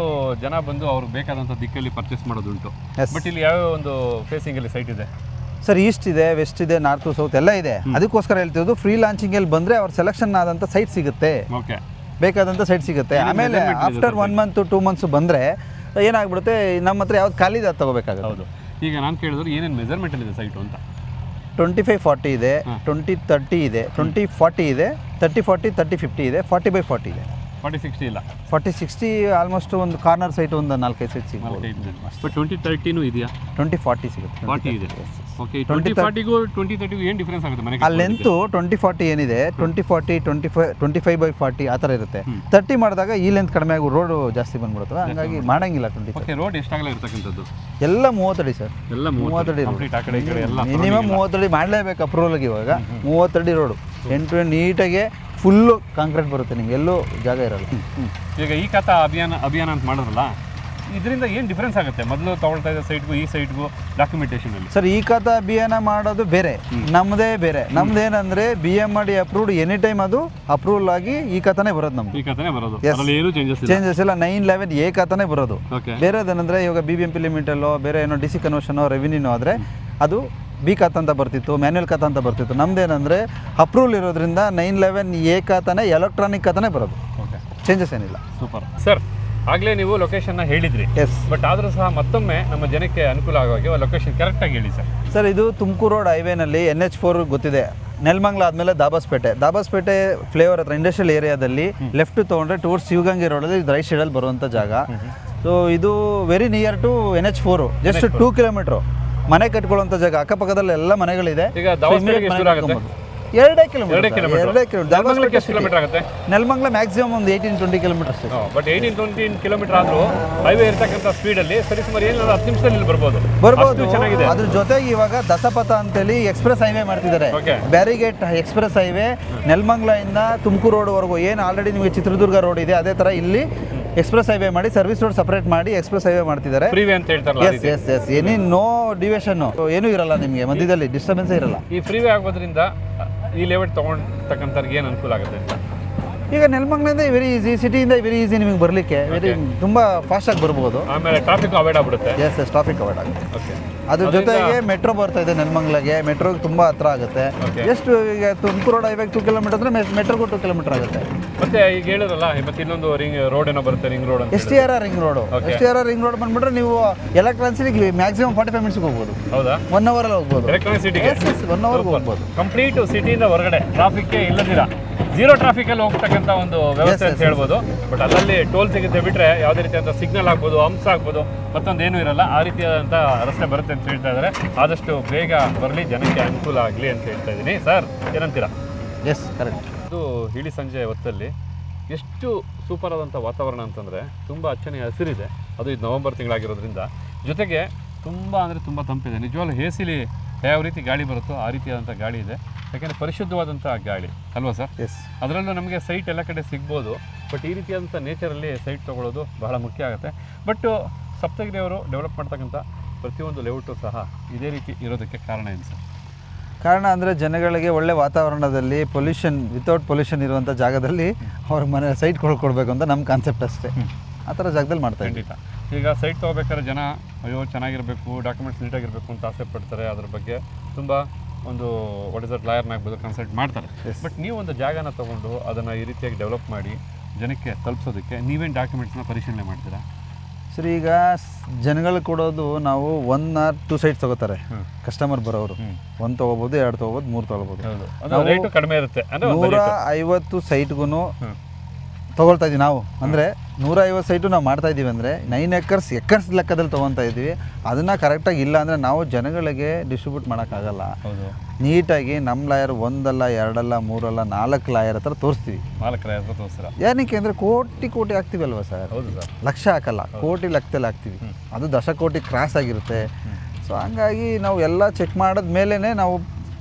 ಜನ ಬಂದು ಅವ್ರಿಗೆ ಬೇಕಾದಂಥ ದಿಕ್ಕಲ್ಲಿ ಪರ್ಚೇಸ್ ಮಾಡೋದುಂಟು. ಬಟ್ ಇಲ್ಲಿ ಯಾವ ಒಂದು ಫೇಸಿಂಗಲ್ಲಿ ಸೈಟ್ ಇದೆ? ಸರ್ ಈಸ್ಟ್ ಇದೆ ವೆಸ್ಟ್ ಇದೆ ನಾರ್ತ್ ಸೌತ್ ಎಲ್ಲ ಇದೆ. ಅದಕ್ಕೋಸ್ಕರ ಹೇಳ್ತಿರೋದು ಫ್ರೀ ಲಾಂಚಿಂಗಲ್ಲಿ ಬಂದರೆ ಅವ್ರ ಸೆಲೆಕ್ಷನ್ ಆದಂಥ ಸೈಟ್ ಸಿಗುತ್ತೆ. ಓಕೆ ಬೇಕಾದಂಥ ಸೈಟ್ ಸಿಗುತ್ತೆ. ಆಮೇಲೆ after one month two months ಬಂದರೆ ಏನಾಗ್ಬಿಡುತ್ತೆ? ನಮ್ಮ ಹತ್ರ ಯಾವ್ದು ಖಾಲಿ ಇದೆ ಅದು ತಗೋಬೇಕಾಗುತ್ತೆ. ಹೌದು. ಈಗ ನಾನು ಕೇಳಿದ್ರು ಏನೇನು ಮೆಜರ್ಮೆಂಟ್ ಇದೆ ಸೈಟು ಅಂತ? ಟ್ವೆಂಟಿ ಫೈವ್ ಫಾರ್ಟಿ ಇದೆ ಟ್ವೆಂಟಿ ತರ್ಟಿ ಇದೆ ಟ್ವೆಂಟಿ ಫಾರ್ಟಿ ಇದೆ ತರ್ಟಿ ಫಾರ್ಟಿ ತರ್ಟಿ ಫಿಫ್ಟಿ ಇದೆ ಫಾರ್ಟಿ ಬೈ ಫಾರ್ಟಿ ಇದೆ. ಫಾರ್ಟಿ ಸಿಕ್ಸ್ಟಿ ಇಲ್ಲ. ಫಾರ್ಟಿ ಸಿಕ್ಸ್ಟಿ ಆಲ್ಮೋಸ್ಟ್ ಒಂದು ಕಾರ್ನರ್ ಸೈಟ್ ಒಂದು ನಾಲ್ಕೈದು ಸೈಟ್ ಸಿಗ್ಬೋದು. ಬಟ್ ಟ್ವೆಂಟಿ ತರ್ಟಿನೂ ಇದೆಯಾ? ಟ್ವೆಂಟಿ ಫಾರ್ಟಿ ಸಿಗುತ್ತೆ. ಫಾರ್ಟಿ ಇದೆ. ಓಕೆ ಟ್ವೆಂಟಿ ಫಾರ್ಟಿಗೂ ಟ್ವೆಂಟಿ ತರ್ಟಿಗೂ ಏನು ಡಿಫ್ರೆನ್ಸ್ ಆಗುತ್ತೆ ಮನೆಗೆ ಆ ಲೆಂತು ಟ್ವೆಂಟಿ ಫಾರ್ಟಿ ಏನಿದೆ? Twenty forty twenty five twenty five by forty ಆ ಥರ ಇರುತ್ತೆ. ತರ್ಟಿ ಮಾಡಿದಾಗ ಈ ಲೆಂತ್ ಕಡಿಮೆ ಆಗಿ ರೋಡು ಜಾಸ್ತಿ ಬಂದ್ಬಿಡುತ್ತೆ ಹಂಗಾಗಿ ಮಾಡಂಗಿಲ್ಲ ಟ್ವೆಂಟಿ ಓಕೆ ರೋಡ್ ಎಷ್ಟಾಗಲ್ಲ ಇರ್ತಕ್ಕಂಥದ್ದು? ಎಲ್ಲ ಮೂವತ್ತಡಿ ಸರ್. ಎಲ್ಲ ಮೂವತ್ತಡಿ ಕಂಪ್ಲೀಟ್ ಆ ಕಡೆ ಈ ಎಲ್ಲ ಮಿನಿಮಮ್ ಮೂವತ್ತಡಿ ಮಾಡಲೇಬೇಕು ಅಪ್ರೂವಲ್ಗೆ ಇವಾಗ. ಮೂವತ್ತಡಿ ರೋಡು ಎಂಟು ನೀಟಾಗೆ ಫುಲ್ಲು ಕಾಂಕ್ರೀಟ್ ಬರುತ್ತೆ ನಿಮ್ಗೆ ಎಲ್ಲೂ ಜಾಗ ಇರಲ್ಲ. ಈಗ ಈ ಕಥಾ ಅಭಿಯಾನ ಅಭಿಯಾನ ಅಂತ ಮಾಡಿದ್ರಲ್ಲ ಇದರಿಂದ ಏನು ಡಿಫ್ರೆನ್ಸ್ ಆಗುತ್ತೆ? ಮೊದಲು ತಗೊಳ್ತಾ ಇದ್ದ ಸೈಟ್ಗೂ ಈ ಸೈಟ್ಗೂ ಡಾಕ್ಯುಮೆಂಟೇಷನಲ್ಲಿ ಸರ್ ಈ ಕಥಾ ಅಭಿಯಾನ ಮಾಡೋದು ಬೇರೆ ನಮ್ಮದೇ ಬೇರೆ. ನಮ್ದೇನಂದ್ರೆ B M D approved any time ಅದು ಅಪ್ರೂವಲ್ ಆಗಿ ಈ ಕಥಾನೇ ಬರೋದು ನಮ್ದು. ಈ ಕಥಾನೇ ಬರೋದು? ಅದರಲ್ಲಿ ಏನು ಚೇಂಜಸ್ ಇಲ್ಲ? ಚೇಂಜಸ್ ಇಲ್ಲ ನೈನ್ ಲೆವೆನ್ ಎ ಕಥನೇ ಬರೋದು. ಓಕೆ ಬೇರೆದೇನಂದ್ರೆ ಇವಾಗ ಬಿ ಬಿ ಎಂ ಪಿ ಲಿಮಿಟಲ್ಲೋ ಬೇರೆ ಏನೋ ಡಿ ಸಿ ಕನ್ವರ್ಷನೋ ರೆವಿನ್ಯೂನೋ ಆದರೆ ಅದು ಬಿ ಖಾತ ಅಂತ ಬರ್ತಿತ್ತು ಮ್ಯಾನ್ಯಲ್ ಖಾತಾ ಅಂತ ಬರ್ತಿತ್ತು. ನಮ್ದೇನಂದ್ರೆ ಅಪ್ರೂವಲ್ ಇರೋದ್ರಿಂದ ನೈನ್ ಲೆವೆನ್ ಎ ಖಾತಾನೇ ಎಲೆಕ್ಟ್ರಾನಿಕ್ ಖಾತಾನೇ ಬರೋದು. ಓಕೆ ಚೇಂಜಸ್ ಏನಿಲ್ಲ. ಸೂಪರ್ ಸರ್ ಆಗಲೇ ನೀವು ಲೊಕೇಶನ್ನ ಹೇಳಿದ್ರಿ. ಎಸ್ ಬಟ್ ಆದರೂ ಸಹ ಮತ್ತೊಮ್ಮೆ ನಮ್ಮ ಜನಕ್ಕೆ ಅನುಕೂಲ ಆಗೋ ಹಾಗೆ ಲೊಕೇಶನ್ ಕರೆಕ್ಟಾಗಿ ಹೇಳಿ ಸರ್ ಸರ್ ಇದು ತುಮಕೂರು ರೋಡ್ ಹೈವೇನಲ್ಲಿ ಎನ್ ಎಚ್ ಫೋರ್ ಗೊತ್ತಿದೆ. ನೆಲ್ಮಂಗ್ಲ ಆದಮೇಲೆ ದಾಬಾಸ್ಪೇಟೆ. ದಾಬಾಸ್ಪೇಟೆ ಫ್ಲೇವರ್ ಹತ್ರ ಇಂಡಸ್ಟ್ರಿಯಲ್ ಏರಿಯಾದಲ್ಲಿ ಲೆಫ್ಟ್ ತೊಗೊಂಡ್ರೆ ಟೂರ್ಸ್ ಶಿವಗಂಗೆ ರೋಡಲ್ಲಿ ರೈಟ್ ಸೈಡಲ್ಲಿ ಬರುವಂಥ ಜಾಗ. ಸೊ ಇದು very near to N H four just two kilometre ಮನೆ ಕಟ್ಕೊಳ್ಳುವಂಥ ಜಾಗ ಅಕ್ಕಪಕ್ಕದಲ್ಲಿ ಎಲ್ಲ ಮನೆಗಳಿದೆ. ಈಗ ದಾವಸ್ಪೇಟೆಗೆ ಎಷ್ಟು ದೂರ ಆಗುತ್ತೆ? ಎರಡೇ ಕಿಲೋಮೀಟರ್ ಎರಡೇ ಕಿಲೋಮೀಟರ್. ಎರಡೇ ಕಿಲೋಮೀಟರ್. ಎಷ್ಟು ಕಿಲೋಮೀಟರ್ ಆಗುತ್ತೆ? ನೆಲಮಂಗ್ಲ ಮ್ಯಾಕ್ಸಿಮಮ್ ಒಂದು eighteen twenty kilometre but eighteen twenty kilometre ಆದರೂ ಹೈವೇ ಇರ್ತಕ್ಕಂಥ ಸ್ಪೀಡಲ್ಲಿ ಸರಿಸುಮಾರು ಏನಿಲ್ಲ ಹತ್ತು ನಿಮಿಷದಲ್ಲಿ ಇಲ್ಲಿ ಬರ್ಬೋದು. ಬರ್ಬೋದು. ಅಷ್ಟು ಚೆನ್ನಾಗಿದೆ. ಅದ್ರ ಜೊತೆಗೆ ಇವಾಗ ದಸಪಥ ಅಂತೇಳಿ ಎಕ್ಸ್ಪ್ರೆಸ್ ಹೈವೇ ಮಾಡ್ತಿದ್ದಾರೆ. ಬ್ಯಾರಿಗೇಟ್ ಎಕ್ಸ್ಪ್ರೆಸ್ ಹೈವೇ ನೆಲಮಂಗ್ಲ ಇಂದ ತುಮಕೂರು ರೋಡ್ವರೆಗೂ ಏನು ಆಲ್ರೆಡಿ ನಿಮಗೆ ಚಿತ್ರದುರ್ಗ ರೋಡ್ ಇದೆ ಅದೇ ಥರ ಇಲ್ಲಿ ಎಕ್ಸ್ಪ್ರೆಸ್ ಹೈವೇ ಮಾಡಿ ಸರ್ವಿಸ್ ರೋಡ್ ಸಪರೇಟ್ ಮಾಡಿ ಎಕ್ಸ್ಪ್ರೆಸ್ ಹೈವೇ ಮಾಡ್ತಿದ್ದಾರೆ. ಫ್ರೀವೇ ಅಂತ ಹೇಳ್ತಾರಲ್ಲ yes yes yes any no division ಏನೂ ಇರಲ್ಲ ನಿಮಗೆ ಮಧ್ಯದಲ್ಲಿ ಡಿಸ್ಟರ್ಬೆನ್ಸ್ ಇರಲ್ಲ. ಈ ಫ್ರೀವೇ ಆಗೋದ್ರಿಂದ ಈ ಲೇಔಟ್ ತೊಗೊಂಡ್ತಕ್ಕಂಥವ್ರಿಗೆ ಏನು ಅನುಕೂಲ ಆಗುತ್ತೆ ಅಂತ? ಈಗ ನೆಲಮಂಗ್ಲಿಂದ ವೆರಿ ಈಸಿ ಸಿಟಿಯಿಂದ ವೆರಿ ಈಸಿ ನಿಮಗೆ ಬರಲಿಕ್ಕೆ. ವೆರಿ ತುಂಬ ಫಾಸ್ಟಾಗಿ ಬರ್ಬೋದು. ಆಮೇಲೆ ಟ್ರಾಫಿಕ್ ಅವಾಯ್ಡ್ ಆಗ್ಬಿಡುತ್ತೆ. ಎಸ್ ಎಸ್ ಟ್ರಾಫಿಕ್ ಅವಾಯ್ಡ್ ಆಗುತ್ತೆ. ಓಕೆ ಅದ್ರ ಜೊತೆಗೆ ಮೆಟ್ರೋ ಬರ್ತಾ ಇದೆ ನೆಲಮಂಗ್ಲಗೆ. ಮೆಟ್ರೋಗೆ ತುಂಬ ಹತ್ರ ಆಗುತ್ತೆ. ಎಷ್ಟು ಈಗ ತುಮಕೂರು ರೋಡ್ ಐವಾಗ ಟೂ ಕಿಲೋಮೀಟರ್ ಅಂದರೆ ಮೆಟ್ರೋಗೂ ಟೂ ಕಿಲೋಮೀಟರ್ ಆಗುತ್ತೆ. ಮತ್ತೆ ಈಗ ಹೇಳಿದ್ರಲ್ಲ ಮತ್ತೆ ಇನ್ನೊಂದು ರಿಂಗ್ ರೋಡ್ ಏನೋ ಬರುತ್ತೆ ring road S T R R ring road. S T R R ring road ಬಂದ್ಬಿಟ್ರೆ ನೀವು ಎಲೆಕ್ಟ್ರಾನ್ಸಿಗೆ ಮ್ಯಾಕ್ಸಿಮಮ್ ಫಾರ್ಟಿ ಫೈವ್ ಮಿನಿಟ್ಸ್ಗೆ ಹೋಗ್ಬೋದು. ಹೌದಾ? ಒನ್ ಅವರಲ್ಲಿ ಹೋಗ್ಬೋದು. ಎಲೆಕ್ಟ್ರಾನಿಕ್ ಸಿಟಿಗೆ ಒನ್ ಅವರ್ಗೆ ಹೋಗ್ಬೋದು. ಕಂಪ್ಲೀಟ್ ಸಿಟಿಯಿಂದ ಹೊರಗಡೆ. ಟ್ರಾಫಿಕ್ಗೆ ಇಲ್ಲದಿರ. ಜೀರೋ ಟ್ರಾಫಿಕಲ್ಲಿ ಹೋಗ್ತಕ್ಕಂಥ ಒಂದು ವ್ಯವಸ್ಥೆ ಅಂತ ಹೇಳ್ಬೋದು. ಬಟ್ ಅಲ್ಲಲ್ಲಿ ಟೋಲ್ ಸಿಗುತ್ತೆ ಬಿಟ್ರೆ ಯಾವುದೇ ರೀತಿಯಾದಂಥ ಸಿಗ್ನಲ್ ಆಗ್ಬೋದು ಹಂಸ ಆಗ್ಬೋದು ಮತ್ತೊಂದು ಏನೂ ಇರಲ್ಲ. ಆ ರೀತಿಯಾದಂಥ ರಸ್ತೆ ಬರುತ್ತೆ ಅಂತ ಹೇಳ್ತಾ ಇದ್ದಾರೆ. ಆದಷ್ಟು ಬೇಗ ಬರಲಿ ಜನಕ್ಕೆ ಅನುಕೂಲ ಆಗಲಿ ಅಂತ ಹೇಳ್ತಾ ಇದ್ದೀನಿ. ಸರ್ ಏನಂತೀರಾ? ಎಸ್ ಕರೆಕ್ಟ್ ಇದು ಇಳಿ ಸಂಜೆ ಹೊತ್ತಲ್ಲಿ ಎಷ್ಟು ಸೂಪರ್ ಆದಂಥ ವಾತಾವರಣ ಅಂತಂದರೆ ತುಂಬ ಅಚ್ಚನೆಯ ಹಸಿರಿದೆ. ಅದು ಇದು ನವಂಬರ್ ತಿಂಗಳಾಗಿರೋದ್ರಿಂದ. ಜೊತೆಗೆ ತುಂಬ ಅಂದರೆ ತುಂಬ ತಂಪಿದೆ. ನಿಜವಾಗ್ಲೂ ಹೇಸಿಲಿ ಯಾವ ರೀತಿ ಗಾಳಿ ಬರುತ್ತೋ ಆ ರೀತಿಯಾದಂಥ ಗಾಳಿ ಇದೆ. ಯಾಕೆಂದರೆ ಪರಿಶುದ್ಧವಾದಂಥ ಗಾಳಿ ಅಲ್ವಾ ಸರ್? ಎಸ್ ಅದರಲ್ಲೂ ನಮಗೆ ಸೈಟ್ ಎಲ್ಲ ಕಡೆ ಸಿಗ್ಬೋದು ಬಟ್ ಈ ರೀತಿಯಾದಂಥ ನೇಚರಲ್ಲಿ ಸೈಟ್ ತೊಗೊಳ್ಳೋದು ಬಹಳ ಮುಖ್ಯ ಆಗುತ್ತೆ. ಬಟ್ ಸಪ್ತಗಿರಿ ಅವರು ಡೆವಲಪ್ ಮಾಡ್ತಕ್ಕಂಥ ಪ್ರತಿಯೊಂದು ಲೇಔಟು ಸಹ ಇದೇ ರೀತಿ ಇರೋದಕ್ಕೆ ಕಾರಣ ಏನು ಸರ್? ಕಾರಣ ಅಂದರೆ ಜನಗಳಿಗೆ ಒಳ್ಳೆ ವಾತಾವರಣದಲ್ಲಿ ಪೊಲ್ಯೂಷನ್ ವಿತೌಟ್ ಪೊಲ್ಯೂಷನ್ ಇರುವಂಥ ಜಾಗದಲ್ಲಿ ಅವ್ರ ಮನೆ ಸೈಟ್ ಕೊಡ್ಕೊಡ್ಬೇಕು ಅಂತ ನಮ್ಮ ಕಾನ್ಸೆಪ್ಟ್ ಅಷ್ಟೇ. ಆ ಥರ ಜಾಗದಲ್ಲಿ ಮಾಡ್ತಾ ಇದ್ದೀವಿ. ಖಂಡಿತ. ಈಗ ಸೈಟ್ ತೊಗೋಬೇಕಾದ್ರೆ ಜನ ಅಯ್ಯೋ ಚೆನ್ನಾಗಿರಬೇಕು ಡಾಕ್ಯುಮೆಂಟ್ಸ್ ನೀಟಾಗಿರಬೇಕು ಅಂತ ಆಸೆ ಪಡ್ತಾರೆ. ಅದ್ರ ಬಗ್ಗೆ ತುಂಬ ಒಂದು ವಾಟ್ ಇಸ್ ದಟ್ ಲಾಯರ್ನ ಆಗ್ಬೋದು ಕನ್ಸಲ್ಟ್ ಮಾಡ್ತಾರೆ. ಬಟ್ ನೀವು ಒಂದು ಜಾಗನ ತೊಗೊಂಡು ಅದನ್ನು ಈ ರೀತಿಯಾಗಿ ಡೆವಲಪ್ ಮಾಡಿ ಜನಕ್ಕೆ ತಲುಪಿಸೋದಕ್ಕೆ ನೀವೇನು ಡಾಕ್ಯುಮೆಂಟ್ಸ್ನ ಪರಿಶೀಲನೆ ಮಾಡ್ತೀರಾ? ಸರಿ ಈಗ ಜನಗಳು ಕೊಡೋದು ನಾವು ಒನ್ ಆರ್ ಟೂ ಸೈಟ್ಸ್ ತಗೋತಾರೆ. ಕಸ್ಟಮರ್ ಬರೋರು. ಒಂದು ತೊಗೋಬೋದು ಎರಡು ತೊಗೋಬೋದು ಮೂರು ತೊಗೋಬೋದು. ಕಡಿಮೆ ಇರುತ್ತೆ. ನೂರ ಐವತ್ತು ಸೈಟ್ಗೂ ತೊಗೊಳ್ತಾ ಇದ್ದೀವಿ ನಾವು. ಅಂದರೆ ನೂರ ಐವತ್ತು ಸೈಟು ನಾವು ಮಾಡ್ತಾ ಇದ್ದೀವಿ ಅಂದರೆ ನೈನ್ ಎಕರ್ಸ್ ಎಕರ್ಸ್ ಲೆಕ್ಕದಲ್ಲಿ ತೊಗೊತಾ ಇದ್ದೀವಿ ಅದನ್ನು ಕರೆಕ್ಟಾಗಿ ಇಲ್ಲ ಅಂದರೆ ನಾವು ಜನಗಳಿಗೆ ಡಿಸ್ಟ್ರಿಬ್ಯೂಟ್ ಮಾಡೋಕ್ಕಾಗಲ್ಲ. ನೀಟಾಗಿ ನಮ್ಮ ಲಾಯರ್ ಒಂದಲ್ಲ ಎರಡಲ್ಲ ಮೂರಲ್ಲ ನಾಲ್ಕು ಲಾಯರ್ ಹತ್ರ ತೋರಿಸ್ತೀವಿ. ನಾಲ್ಕರ ಹತ್ರ ತೋರಿಸ್ತಾರೆ? ಏನಕ್ಕೆ ಅಂದರೆ ಕೋಟಿ ಕೋಟಿ ಹಾಕ್ತೀವಲ್ವ ಸರ್ ಹೌದು ಸರ್ ಲಕ್ಷ ಹಾಕಲ್ಲ ಕೋಟಿ ಲೆಕ್ಕದಲ್ಲಿ ಹಾಕ್ತೀವಿ ಅದು ದಶಕೋಟಿ ಕ್ರಾಸ್ ಆಗಿರುತ್ತೆ. ಸೊ ಹಂಗಾಗಿ ನಾವು ಎಲ್ಲ ಚೆಕ್ ಮಾಡಿದ ಮೇಲೇ ನಾವು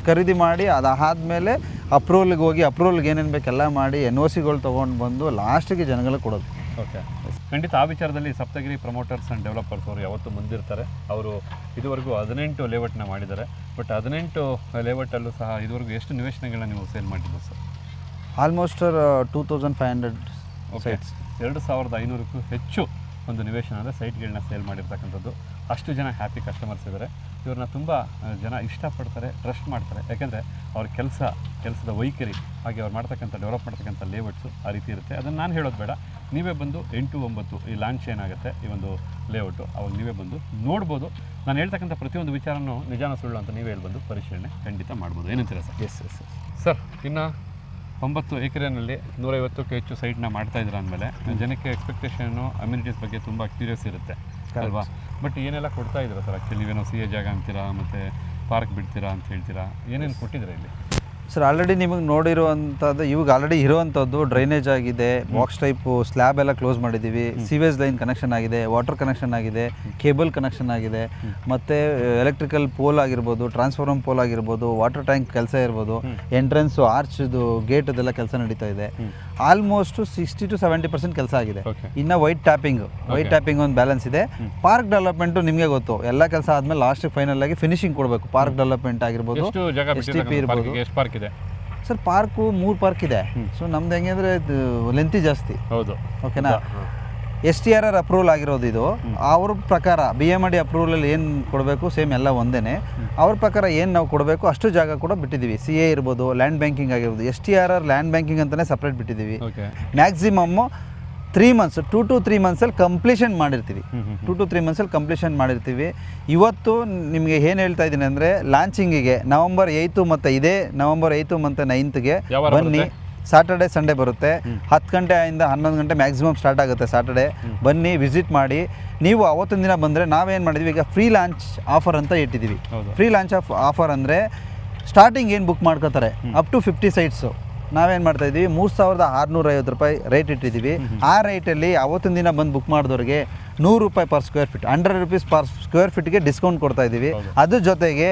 ಖರೀದಿ ಮಾಡಿ ಅದಾದಮೇಲೆ ಅಪ್ರೂವಲ್ಗೆ ಹೋಗಿ ಅಪ್ರೂವಲ್ಗೆ ಏನೇನು ಬೇಕೆಲ್ಲ ಮಾಡಿ ಎನ್ ಓ ಸಿಗಳು ತೊಗೊಂಡು ಬಂದು ಲಾಸ್ಟಿಗೆ ಜನಗಳಿಗೆ ಕೊಡೋದು. ಓಕೆ. ಖಂಡಿತ ಆ ವಿಚಾರದಲ್ಲಿ ಸಪ್ತಗಿರಿ ಪ್ರಮೋಟರ್ಸ್ ಆ್ಯಂಡ್ ಡೆವಲಪರ್ಸ್ ಅವರು ಯಾವತ್ತೂ ಮುಂದಿರ್ತಾರೆ. ಅವರು ಇದುವರೆಗೂ ಹದಿನೆಂಟು ಲೇಔಟ್ನ ಮಾಡಿದ್ದಾರೆ. ಬಟ್ ಹದಿನೆಂಟು ಲೇಔಟಲ್ಲೂ ಸಹ ಇದುವರೆಗೂ ಎಷ್ಟು ನಿವೇಶನಗಳನ್ನ ನೀವು ಸೇಲ್ ಮಾಡಿದ್ದು sir? Almost two thousand five hundred okay. ಎರಡು ಸಾವಿರದ ಐನೂರಕ್ಕೂ ಹೆಚ್ಚು ಒಂದು ನಿವೇಶನ ಅಂದರೆ ಸೈಟ್ಗಳನ್ನ ಸೇಲ್ ಮಾಡಿರ್ತಕ್ಕಂಥದ್ದು. ಅಷ್ಟು ಜನ ಹ್ಯಾಪಿ ಕಸ್ಟಮರ್ಸ್ ಇದ್ದಾರೆ ಇವ್ರನ್ನ ತುಂಬ ಜನ ಇಷ್ಟಪಡ್ತಾರೆ ಟ್ರಸ್ಟ್ ಮಾಡ್ತಾರೆ. ಯಾಕೆಂದರೆ ಅವ್ರ ಕೆಲಸ ಕೆಲಸದ ವೈಖರಿ ಹಾಗೆ ಅವ್ರು ಮಾಡ್ತಕ್ಕಂಥ ಡೆವಲಪ್ ಮಾಡ್ತಕ್ಕಂಥ ಲೇಔಟ್ಸು ಆ ರೀತಿ ಇರುತ್ತೆ. ಅದನ್ನು ನಾನು ಹೇಳೋದು ಬೇಡ. ನೀವೇ ಬಂದು ಎಂಟು ಒಂಬತ್ತು ಈ ಲಾಂಚ್ ಏನಾಗುತ್ತೆ ಈ ಒಂದು ಲೇಔಟು ಅವಾಗ ನೀವೇ ಬಂದು ನೋಡ್ಬೋದು. ನಾನು ಹೇಳ್ತಕ್ಕಂಥ ಪ್ರತಿಯೊಂದು ವಿಚಾರನೂ ನಿಜಾನ ಸುಳ್ಳು ಅಂತ ನೀವೇ ಹೇಳ್ಬೋದು. ಪರಿಶೀಲನೆ ಖಂಡಿತ ಮಾಡ್ಬೋದು. ಏನಂತೀರ sir? Yes yes yes sir ಇನ್ನು ಒಂಬತ್ತು ಎಕರೆನಲ್ಲಿ ನೂರೈವತ್ತಕ್ಕೂ ಹೆಚ್ಚು ಸೈಟ್ನ ಮಾಡ್ತಾ ಇದ್ರ ಅಂದಮೇಲೆ ಜನಕ್ಕೆ ಎಕ್ಸ್ಪೆಕ್ಟೇಷನು ಅಮ್ಯುನಿಟೀಸ್ ಬಗ್ಗೆ ತುಂಬ ಕ್ಯೂರಿಯಸ್ ಇರುತ್ತೆ. ಅಲ್ವಾ? ಬಟ್ ಏನೆಲ್ಲ ಕೊಡ್ತಾ ಇದ್ದೀರಾ ಸರ್? ಆ್ಯಕ್ಚುಲಿ ಏನೋ ಸಿ ಎ ಜಾಗ ಅಂತೀರಾ ಮತ್ತು ಪಾರ್ಕ್ ಬಿಡ್ತೀರಾ ಅಂತ ಹೇಳ್ತೀರಾ? ಏನೇನು ಕೊಟ್ಟಿದ್ದೀರಾ ಇಲ್ಲಿ? ಸರ್ ಆಲ್ರೆಡಿ ನಿಮಗೆ ನೋಡಿರುವಂಥದ್ದು ಇವಾಗ ಆಲ್ರೆಡಿ ಇರುವಂಥದ್ದು ಡ್ರೈನೇಜ್ ಆಗಿದೆ ಬಾಕ್ಸ್ ಟೈಪು ಸ್ಲ್ಯಾಬ್ ಎಲ್ಲ ಕ್ಲೋಸ್ ಮಾಡಿದ್ದೀವಿ ಸಿವೇಜ್ ಲೈನ್ ಕನೆಕ್ಷನ್ ಆಗಿದೆ ವಾಟರ್ ಕನೆಕ್ಷನ್ ಆಗಿದೆ ಕೇಬಲ್ ಕನೆಕ್ಷನ್ ಆಗಿದೆ. ಮತ್ತು ಎಲೆಕ್ಟ್ರಿಕಲ್ ಪೋಲ್ ಆಗಿರ್ಬೋದು ಟ್ರಾನ್ಸ್ಫಾರ್ಮ್ ಪೋಲ್ ಆಗಿರ್ಬೋದು ವಾಟರ್ ಟ್ಯಾಂಕ್ ಕೆಲಸ ಇರ್ಬೋದು ಎಂಟ್ರೆನ್ಸು ಆರ್ಚ್ದು ಗೇಟ್ ಅದೆಲ್ಲ ಕೆಲಸ ನಡೀತಾ ಇದೆ. Almost sixty to seventy percent ಕೆಲಸ ಆಗಿದೆ. ಇನ್ನು ವೈಟ್ ಟ್ಯಾಪಿಂಗ್ ವೈಟ್ ಟ್ಯಾಪಿಂಗ್ ಒಂದು ಬ್ಯಾಲೆನ್ಸ್ ಇದೆ. ಪಾರ್ಕ್ ಡೆವಲಪ್ಮೆಂಟು ನಿಮಗೆ ಗೊತ್ತು. ಎಲ್ಲ ಕೆಲಸ ಆದಮೇಲೆ ಲಾಸ್ಟ್ ಫೈನಲ್ ಆಗಿ ಫಿನಿಶಿಂಗ್ ಕೊಡಬೇಕು. ಪಾರ್ಕ್ ಡೆವಲಪ್ಮೆಂಟ್ ಆಗಿರ್ಬೋದು ಎಷ್ಟು ಜಾಗ ಇರ್ಬೋದು. ಪಾರ್ಕ್ ಇದೆ. ಸರ್ ಪಾರ್ಕು ಮೂರು ಪಾರ್ಕ್ ಇದೆ. ಸೊ ನಮ್ದು ಹೆಂಗೆ ಅಂದರೆ ಲೆಂತಿ ಜಾಸ್ತಿ. ಹೌದು. ಓಕೆನಾ S T R R approval ಆಗಿರೋದು ಇದು. ಅವ್ರ ಪ್ರಕಾರ ಬಿ ಎಂ ಡಿ ಅಪ್ರೂವಲಲ್ಲಿ ಏನು ಕೊಡಬೇಕು? ಸೇಮ್ ಎಲ್ಲ ಒಂದೇ ಅವ್ರ ಪ್ರಕಾರ ಏನು ನಾವು ಕೊಡಬೇಕು? ಅಷ್ಟು ಜಾಗ ಕೂಡ ಬಿಟ್ಟಿದ್ದೀವಿ ಸಿ ಎ ಇರ್ಬೋದು ಲ್ಯಾಂಡ್ ಬ್ಯಾಂಕಿಂಗ್ ಆಗಿರ್ಬೋದು. S T R R land banking ಅಂತಲೇ separate ಬಿಟ್ಟಿದ್ದೀವಿ maximum three months to two three ಮಂತ್ಸಲ್ಲಿ completion ಮಾಡಿರ್ತೀವಿ. ಟು ಟು ತ್ರೀ ಮಂತ್ಸಲ್ಲಿ ಕಂಪ್ಲೀಷನ್ ಮಾಡಿರ್ತೀವಿ. ಇವತ್ತು ನಿಮಗೆ ಏನು ಹೇಳ್ತಾ ಇದ್ದೀನಿ ಅಂದರೆ ಲಾಂಚಿಂಗಿಗೆ ನವಂಬರ್ ಏಯ್ತು ಮತ್ತು ಇದೇ ನವಂಬರ್ ಏಯ್ತು ಮತ್ತು ನೈನ್ತ್ಗೆ ಬನ್ನಿ. ಸಾಟರ್ಡೆ ಸಂಡೇ ಬರುತ್ತೆ. ಹತ್ತು ಗಂಟೆಯಿಂದ ಹನ್ನೊಂದು ಗಂಟೆ ಮ್ಯಾಕ್ಸಿಮಮ್ ಸ್ಟಾರ್ಟ್ ಆಗುತ್ತೆ ಸಾಟರ್ಡೆ ಬನ್ನಿ ವಿಸಿಟ್ ಮಾಡಿ. ನೀವು ಅವತ್ತೊಂದು ದಿನ ಬಂದರೆ ನಾವೇನು ಮಾಡಿದ್ವಿ ಈಗ ಫ್ರೀ ಲಾಂಚ್ ಆಫರ್ ಅಂತ ಇಟ್ಟಿದ್ದೀವಿ ಫ್ರೀ ಲಾಂಚ್ ಆಫ್ ಆಫರ್ ಅಂದರೆ ಸ್ಟಾರ್ಟಿಂಗ್ ಏನು ಬುಕ್ ಮಾಡ್ಕೋತಾರೆ? ಅಪ್ ಟು ಫಿಫ್ಟಿ ಸೈಟ್ಸು ನಾವೇನು ಮಾಡ್ತಾ ಇದ್ದೀವಿ? ಮೂರು ಸಾವಿರದ ಆರುನೂರ ಐವತ್ತು ರೂಪಾಯಿ ರೇಟ್ ಇಟ್ಟಿದ್ದೀವಿ. ಆ ರೇಟಲ್ಲಿ ಅವತ್ತಿನ ದಿನ ಬಂದು ಬುಕ್ ಮಾಡಿದವ್ರಿಗೆ ನೂರು ರೂಪಾಯಿ per square feet hundred rupees per square ಫೀಟ್ಗೆ discount ಕೊಡ್ತಾ ಇದ್ದೀವಿ. ಅದ್ರ ಜೊತೆಗೆ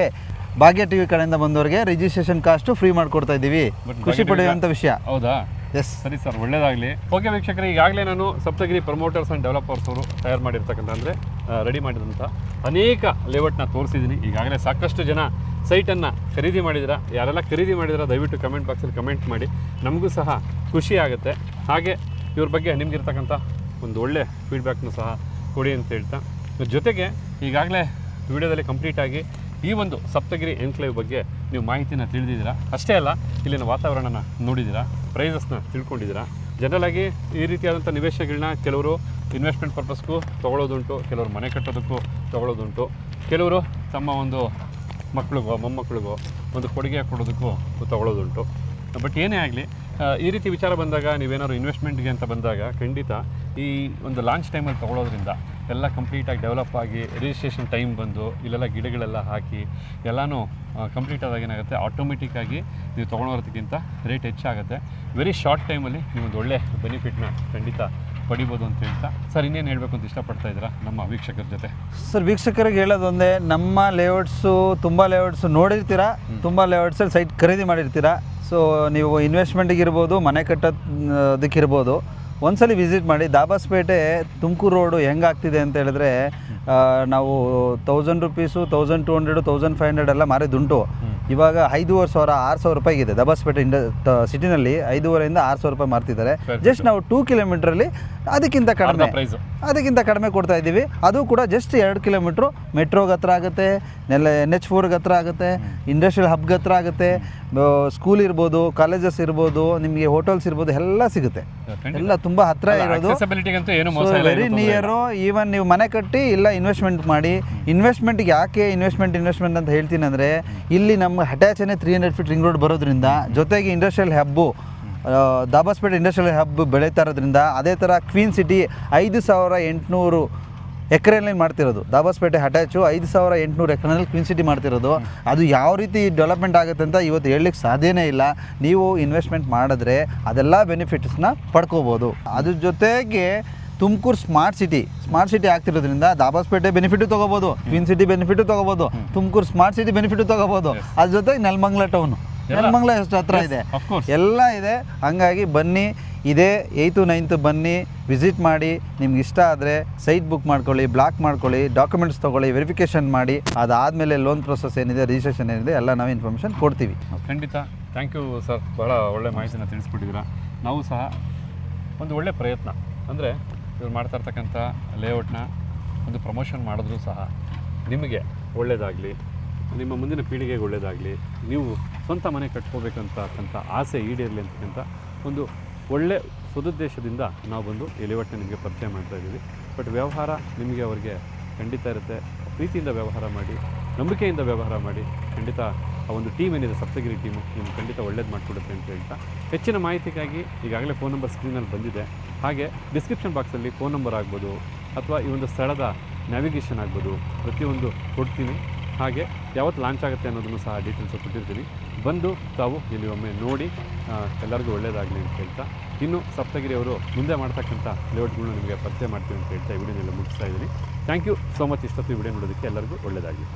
ಭಾಗ್ಯ ಟಿವಿ ಕಡೆಯಿಂದ ಬಂದವರಿಗೆ ರಿಜಿಸ್ಟ್ರೇಷನ್ ಕಾಸ್ಟ್ ಫ್ರೀ ಮಾಡಿಕೊಡ್ತಾ ಇದ್ದೀವಿ. ಖುಷಿ ಪಡೆಯುವಂಥ ವಿಷಯ. ಹೌದಾ? ಎಸ್ ಸರಿ ಸರ್, ಒಳ್ಳೇದಾಗಲಿ. ಓಕೆ ವೀಕ್ಷಕರೇ, ಈಗಾಗಲೇ ನಾನು ಸಪ್ತಗಿರಿ ಪ್ರಮೋಟರ್ಸ್ ಆ್ಯಂಡ್ ಡೆವಲಪರ್ಸ್ ಅವರು ತಯಾರು ಮಾಡಿರ್ತಕ್ಕಂಥ ಅಂದರೆ ರೆಡಿ ಮಾಡಿದಂಥ ಅನೇಕ ಲೇಔಟ್ನ ತೋರಿಸಿದ್ದೀನಿ. ಈಗಾಗಲೇ ಸಾಕಷ್ಟು ಜನ ಸೈಟನ್ನು ಖರೀದಿ ಮಾಡಿದಿರಾ ಯಾರೆಲ್ಲ ಖರೀದಿ ಮಾಡಿದಿರಾ ದಯವಿಟ್ಟು ಕಮೆಂಟ್ ಬಾಕ್ಸಲ್ಲಿ ಕಮೆಂಟ್ ಮಾಡಿ. ನಮಗೂ ಸಹ ಖುಷಿ ಆಗುತ್ತೆ. ಹಾಗೆ ಇವ್ರ ಬಗ್ಗೆ ನಿಮಗಿರ್ತಕ್ಕಂಥ ಒಂದು ಒಳ್ಳೆ ಫೀಡ್ಬ್ಯಾಕ್ನು ಸಹ ಕೊಡಿ ಅಂತ ಹೇಳ್ತಾ. ಜೊತೆಗೆ, ಈಗಾಗಲೇ ವಿಡಿಯೋದಲ್ಲಿ ಕಂಪ್ಲೀಟಾಗಿ ಈ ಒಂದು ಸಪ್ತಗಿರಿ ಎನ್ಕ್ಲೇವ್ ಬಗ್ಗೆ ನೀವು ಮಾಹಿತಿನ ತಿಳಿದಿದ್ದೀರಾ? ಅಷ್ಟೇ ಅಲ್ಲ, ಇಲ್ಲಿನ ವಾತಾವರಣನ ನೋಡಿದ್ದೀರಾ? ಪ್ರೈಸಸ್ನ ತಿಳ್ಕೊಂಡಿದ್ದೀರಾ? ಜನರಲ್ ಆಗಿ ಈ ರೀತಿಯಾದಂಥ ನಿವೇಶಗಳನ್ನ ಕೆಲವರು ಇನ್ವೆಸ್ಟ್ಮೆಂಟ್ ಪರ್ಪಸ್ಗೂ ತೊಗೊಳ್ಳೋದುಂಟು ಕೆಲವರು ಮನೆ ಕಟ್ಟೋದಕ್ಕೂ ತೊಗೊಳ್ಳೋದುಂಟು ಕೆಲವರು ತಮ್ಮ ಒಂದು ಮಕ್ಕಳಿಗೋ ಮೊಮ್ಮಕ್ಕಳಿಗೋ ಒಂದು ಕೊಡುಗೆ ಕೊಡೋದಕ್ಕೂ ತೊಗೊಳ್ಳೋದುಂಟು ಬಟ್ ಏನೇ ಆಗಲಿ ಈ ರೀತಿ ವಿಚಾರ ಬಂದಾಗ ನೀವೇನಾದ್ರು ಇನ್ವೆಸ್ಟ್ಮೆಂಟ್ಗೆ ಅಂತ ಬಂದಾಗ ಖಂಡಿತ ಈ ಒಂದು ಲಾಂಚ್ ಟೈಮಲ್ಲಿ ತೊಗೊಳೋದ್ರಿಂದ ಎಲ್ಲ ಕಂಪ್ಲೀಟಾಗಿ ಡೆವಲಪ್ ಆಗಿ ರಿಜಿಸ್ಟ್ರೇಷನ್ ಟೈಮ್ ಬಂದು ಇಲ್ಲೆಲ್ಲ ಗಿಡಗಳೆಲ್ಲ ಹಾಕಿ ಎಲ್ಲನೂ ಕಂಪ್ಲೀಟ್ ಆದಾಗ ಏನಾಗುತ್ತೆ? ಆಟೋಮೆಟಿಕ್ಕಾಗಿ ನೀವು ತೊಗೊಳೋದಕ್ಕಿಂತ ರೇಟ್ ಹೆಚ್ಚಾಗುತ್ತೆ. ವೆರಿ ಶಾರ್ಟ್ ಟೈಮಲ್ಲಿ ನೀವು ಒಂದು ಒಳ್ಳೆ ಬೆನಿಫಿಟ್ನ ಖಂಡಿತ ಪಡಿಬೋದು ಅಂತ ಹೇಳ್ತಾ. ಸರ್ ಇನ್ನೇನು ಹೇಳಬೇಕು ಅಂತ ಇಷ್ಟಪಡ್ತಾ ಇದ್ದೀರಾ ನಮ್ಮ ವೀಕ್ಷಕರ ಜೊತೆ? ಸರ್ ವೀಕ್ಷಕರಿಗೆ ಹೇಳೋದೊಂದೇ ನಮ್ಮ ಲೇಔಟ್ಸು ತುಂಬ ಲೇಔಟ್ಸು ನೋಡಿರ್ತೀರಾ? ತುಂಬ ಲೇಔಟ್ಸಲ್ಲಿ ಸೈಟ್ ಖರೀದಿ ಮಾಡಿರ್ತೀರಾ? ಸೊ ನೀವು ಇನ್ವೆಸ್ಟ್ಮೆಂಟಿಗೆ ಇರ್ಬೋದು ಮನೆ ಕಟ್ಟೋದಕ್ಕಿರ್ಬೋದು ಒಂದ್ಸಲಿ ವಿಸಿಟ್ ಮಾಡಿ. ದಾಬಾಸ್ಪೇಟೆ ತುಮಕೂರು ರೋಡು ಹೆಂಗಾಗ್ತಿದೆ ಅಂತ ಹೇಳಿದ್ರೆ ನಾವು thousand rupees thousand two hundred thousand five hundred ಎಲ್ಲ ಮಾರಿದುಂಟು ಇವಾಗ ಐದೂವರೆ ಸಾವಿರ ಆರು ಸಾವಿರ ರೂಪಾಯಿಗಿದೆ ದಬಾಸ್ಪೇಟೆ ಇಂಡ ಸಿಟಿನಲ್ಲಿ ಐದೂವರೆಯಿಂದ ಆರು ಸಾವಿರ ರೂಪಾಯಿ ಮಾರ್ತಿದ್ದಾರೆ. ಜಸ್ಟ್ ನಾವು ಟೂ ಕಿಲೋಮೀಟ್ರಲ್ಲಿ ಅದಕ್ಕಿಂತ ಕಡಿಮೆ ಅದಕ್ಕಿಂತ ಕಡಿಮೆ ಕೊಡ್ತಾ ಇದ್ದೀವಿ. ಅದು ಕೂಡ ಜಸ್ಟ್ ಎರಡು ಕಿಲೋಮೀಟ್ರು ಮೆಟ್ರೋಗೆ ಹತ್ರ ಆಗುತ್ತೆ ನೆಲ್ಲ ಎನ್ ಎಚ್ ಫೋರ್ಗೆ ಹತ್ರ ಆಗುತ್ತೆ ಇಂಡಸ್ಟ್ರಿಯಲ್ ಹಬ್ಗೆ ಹತ್ರ ಆಗುತ್ತೆ ಸ್ಕೂಲ್ ಇರ್ಬೋದು ಕಾಲೇಜಸ್ ಇರ್ಬೋದು ನಿಮಗೆ ಹೋಟೆಲ್ಸ್ ಇರ್ಬೋದು ಎಲ್ಲ ಸಿಗುತ್ತೆ. ಎಲ್ಲ ತುಂಬ ಹತ್ರ ಇರೋದು. ವೆರಿ ನಿಯರು ಈವನ್ ನೀವು ಮನೆ ಕಟ್ಟಿ ಇಲ್ಲ ಇನ್ವೆಸ್ಟ್ಮೆಂಟ್ ಮಾಡಿ ಇನ್ವೆಸ್ಟ್ಮೆಂಟ್ಗೆ ಯಾಕೆ ಇನ್ವೆಸ್ಟ್ಮೆಂಟ್ ಇನ್ವೆಸ್ಟ್ಮೆಂಟ್ ಅಂತ ಹೇಳ್ತೀನಿ ಅಂದರೆ ಇಲ್ಲಿ ನಮ್ಮ ಅಟ್ಯಾಚನೆ three hundred feet ring road ಬರೋದ್ರಿಂದ ಜೊತೆಗೆ industrial hub Dabaspete industrial hub ಬೆಳೀತಾ ಇರೋದ್ರಿಂದ ಅದೇ ಥರ ಕ್ವೀನ್ ಸಿಟಿ ಐದು ಸಾವಿರ ಎಂಟುನೂರು ಎಕರೆಯಲ್ಲಿ ಮಾಡ್ತಿರೋದು? ದಾಬಾಸ್ಪೇಟೆ ಅಟ್ಯಾಚು ಐದು ಸಾವಿರ ಎಂಟುನೂರು ಎಕರೆನಲ್ಲಿ ಕ್ವಿನ್ ಸಿಟಿ ಮಾಡ್ತಿರೋದು. ಅದು ಯಾವ ರೀತಿ ಡೆವಲಪ್ಮೆಂಟ್ ಆಗುತ್ತೆ ಅಂತ ಇವತ್ತು ಹೇಳಲಿಕ್ಕೆ ಸಾಧ್ಯನೇ ಇಲ್ಲ. ನೀವು ಇನ್ವೆಸ್ಟ್ಮೆಂಟ್ ಮಾಡಿದ್ರೆ ಅದೆಲ್ಲ ಬೆನಿಫಿಟ್ಸ್ನ ಪಡ್ಕೋಬೋದು. ಅದ್ರ ಜೊತೆಗೆ Tumakuru smart city smart city ಆಗ್ತಿರೋದ್ರಿಂದ Dabaspete benefit ತೊಗೋಬೋದು ಕ್ವೀನ್ ಸಿಟಿ ಬೆನಿಫಿಟ್ ತೊಗೋಬೋದು ತುಮಕೂರು ಸ್ಮಾರ್ಟ್ ಸಿಟಿ ಬೆನಿಫಿಟ್ ತೊಗೋಬೋದು. ಅದ್ರ ಜೊತೆಗೆ ನೆಲಮಂಗ್ಲ ಟೌನು. ನೆಲಮಂಗ್ಲ ಎಷ್ಟು ಹತ್ರ ಇದೆ? ಎಲ್ಲ ಇದೆ. ಹಂಗಾಗಿ ಬನ್ನಿ. ಇದೇ ಏಯ್ತು ನೈನ್ತ್ ಬನ್ನಿ, ವಿಸಿಟ್ ಮಾಡಿ, ನಿಮ್ಗೆ ಇಷ್ಟ ಆದರೆ ಸೈಟ್ ಬುಕ್ ಮಾಡ್ಕೊಳ್ಳಿ, ಬ್ಲಾಕ್ ಮಾಡ್ಕೊಳ್ಳಿ, ಡಾಕ್ಯುಮೆಂಟ್ಸ್ ತೊಗೊಳ್ಳಿ, ವೆರಿಫಿಕೇಷನ್ ಮಾಡಿ, ಅದಾದಮೇಲೆ ಲೋನ್ ಪ್ರೊಸೆಸ್ ಏನಿದೆ, ರಿಜಿಸ್ಟ್ರೇಷನ್ ಏನಿದೆ, ಎಲ್ಲ ನಾವು ಇನ್ಫಾರ್ಮೇಷನ್ ಕೊಡ್ತೀವಿ. ಖಂಡಿತ. ಥ್ಯಾಂಕ್ ಯು ಸರ್ ಬಹಳ ಒಳ್ಳೆ ಮಾಹಿತಿನ ತಿಳಿಸ್ಬಿಟ್ಟಿದ್ರ ನಾವು ಸಹ ಒಂದು ಒಳ್ಳೆ ಪ್ರಯತ್ನ. ಅಂದರೆ ಇವ್ರು ಮಾಡ್ತಾ ಇರ್ತಕ್ಕಂಥ ಲೇಔಟ್ನ ಒಂದು ಪ್ರಮೋಷನ್ ಮಾಡಿದ್ರೂ ಸಹ ನಿಮಗೆ ಒಳ್ಳೆಯದಾಗಲಿ ನಿಮ್ಮ ಮುಂದಿನ ಪೀಳಿಗೆಗೆ ಒಳ್ಳೆಯದಾಗಲಿ ನೀವು ಸ್ವಂತ ಮನೆ ಕಟ್ಕೋಬೇಕಂತಕ್ಕಂಥ ಆಸೆ ಈಡೇರಲಿ ಅಂತಕ್ಕಂಥ ಒಂದು ಒಳ್ಳೆ ಸದುದ್ದೇಶದಿಂದ ನಾವು ಬಂದು ಲೇಔಟ್ನ ನಿಮಗೆ ಪರಿಚಯ ಮಾಡ್ತಾ ಇದ್ದೀವಿ. ಬಟ್ ವ್ಯವಹಾರ ನಿಮಗೆ ಅವರಿಗೆ ಖಂಡಿತ ಇರುತ್ತೆ. ಪ್ರೀತಿಯಿಂದ ವ್ಯವಹಾರ ಮಾಡಿ, ನಂಬಿಕೆಯಿಂದ ವ್ಯವಹಾರ ಮಾಡಿ ಖಂಡಿತ ಆ ಒಂದು ಟೀಮ್ ಏನಿದೆ, ಸಪ್ತಗಿರಿ ಟೀಮು, ನಿಮ್ಗೆ ಖಂಡಿತ ಒಳ್ಳೇದು ಮಾಡಿಕೊಡುತ್ತೆ ಅಂತ ಹೇಳ್ತಾ. ಹೆಚ್ಚಿನ ಮಾಹಿತಿಗಾಗಿ ಈಗಾಗಲೇ ಫೋನ್ ನಂಬರ್ ಸ್ಕ್ರೀನಲ್ಲಿ ಬಂದಿದೆ. ಹಾಗೆ ಡಿಸ್ಕ್ರಿಪ್ಷನ್ ಬಾಕ್ಸಲ್ಲಿ ಫೋನ್ ನಂಬರ್ ಆಗ್ಬೋದು, ಅಥವಾ ಈ ಒಂದು ಸ್ಥಳದ ನ್ಯಾವಿಗೇಷನ್ ಆಗ್ಬೋದು. ಪ್ರತಿಯೊಂದು ಕೊಡ್ತೀನಿ. ಹಾಗೆ ಯಾವತ್ತು ಲಾಂಚ್ ಆಗುತ್ತೆ ಅನ್ನೋದನ್ನು ಸಹ ಡೀಟೇಲ್ಸ್ ಕೊಟ್ಟಿರ್ತೀನಿ. ಬಂದು ತಾವು ಇಲ್ಲಿ ಒಮ್ಮೆ ನೋಡಿ ಎಲ್ಲರಿಗೂ ಒಳ್ಳೆಯದಾಗಲಿ ಅಂತ ಹೇಳ್ತಾ, ಇನ್ನು ಸಪ್ತಗಿರಿ ಅವರು ಮುಂದೆ ಮಾಡ್ತಕ್ಕಂಥ ಲೇಔಟ್ಗಳನ್ನ ನಿಮಗೆ ಪರಿಚಯ ಮಾಡ್ತೀವಿ ಅಂತ ಹೇಳ್ತಾ ಈ ವಿಡಿಯೋನೆಲ್ಲ ಮುಗಿಸ್ತಾ ಇದ್ದೀನಿ. ಥ್ಯಾಂಕ್ ಯು ಸೋ ಮಚ್ ಇಷ್ಟೊತ್ತು ವಿಡಿಯೋ ನೋಡೋದಕ್ಕೆ ಎಲ್ಲರಿಗೂ ಒಳ್ಳೆಯದಾಗಲಿ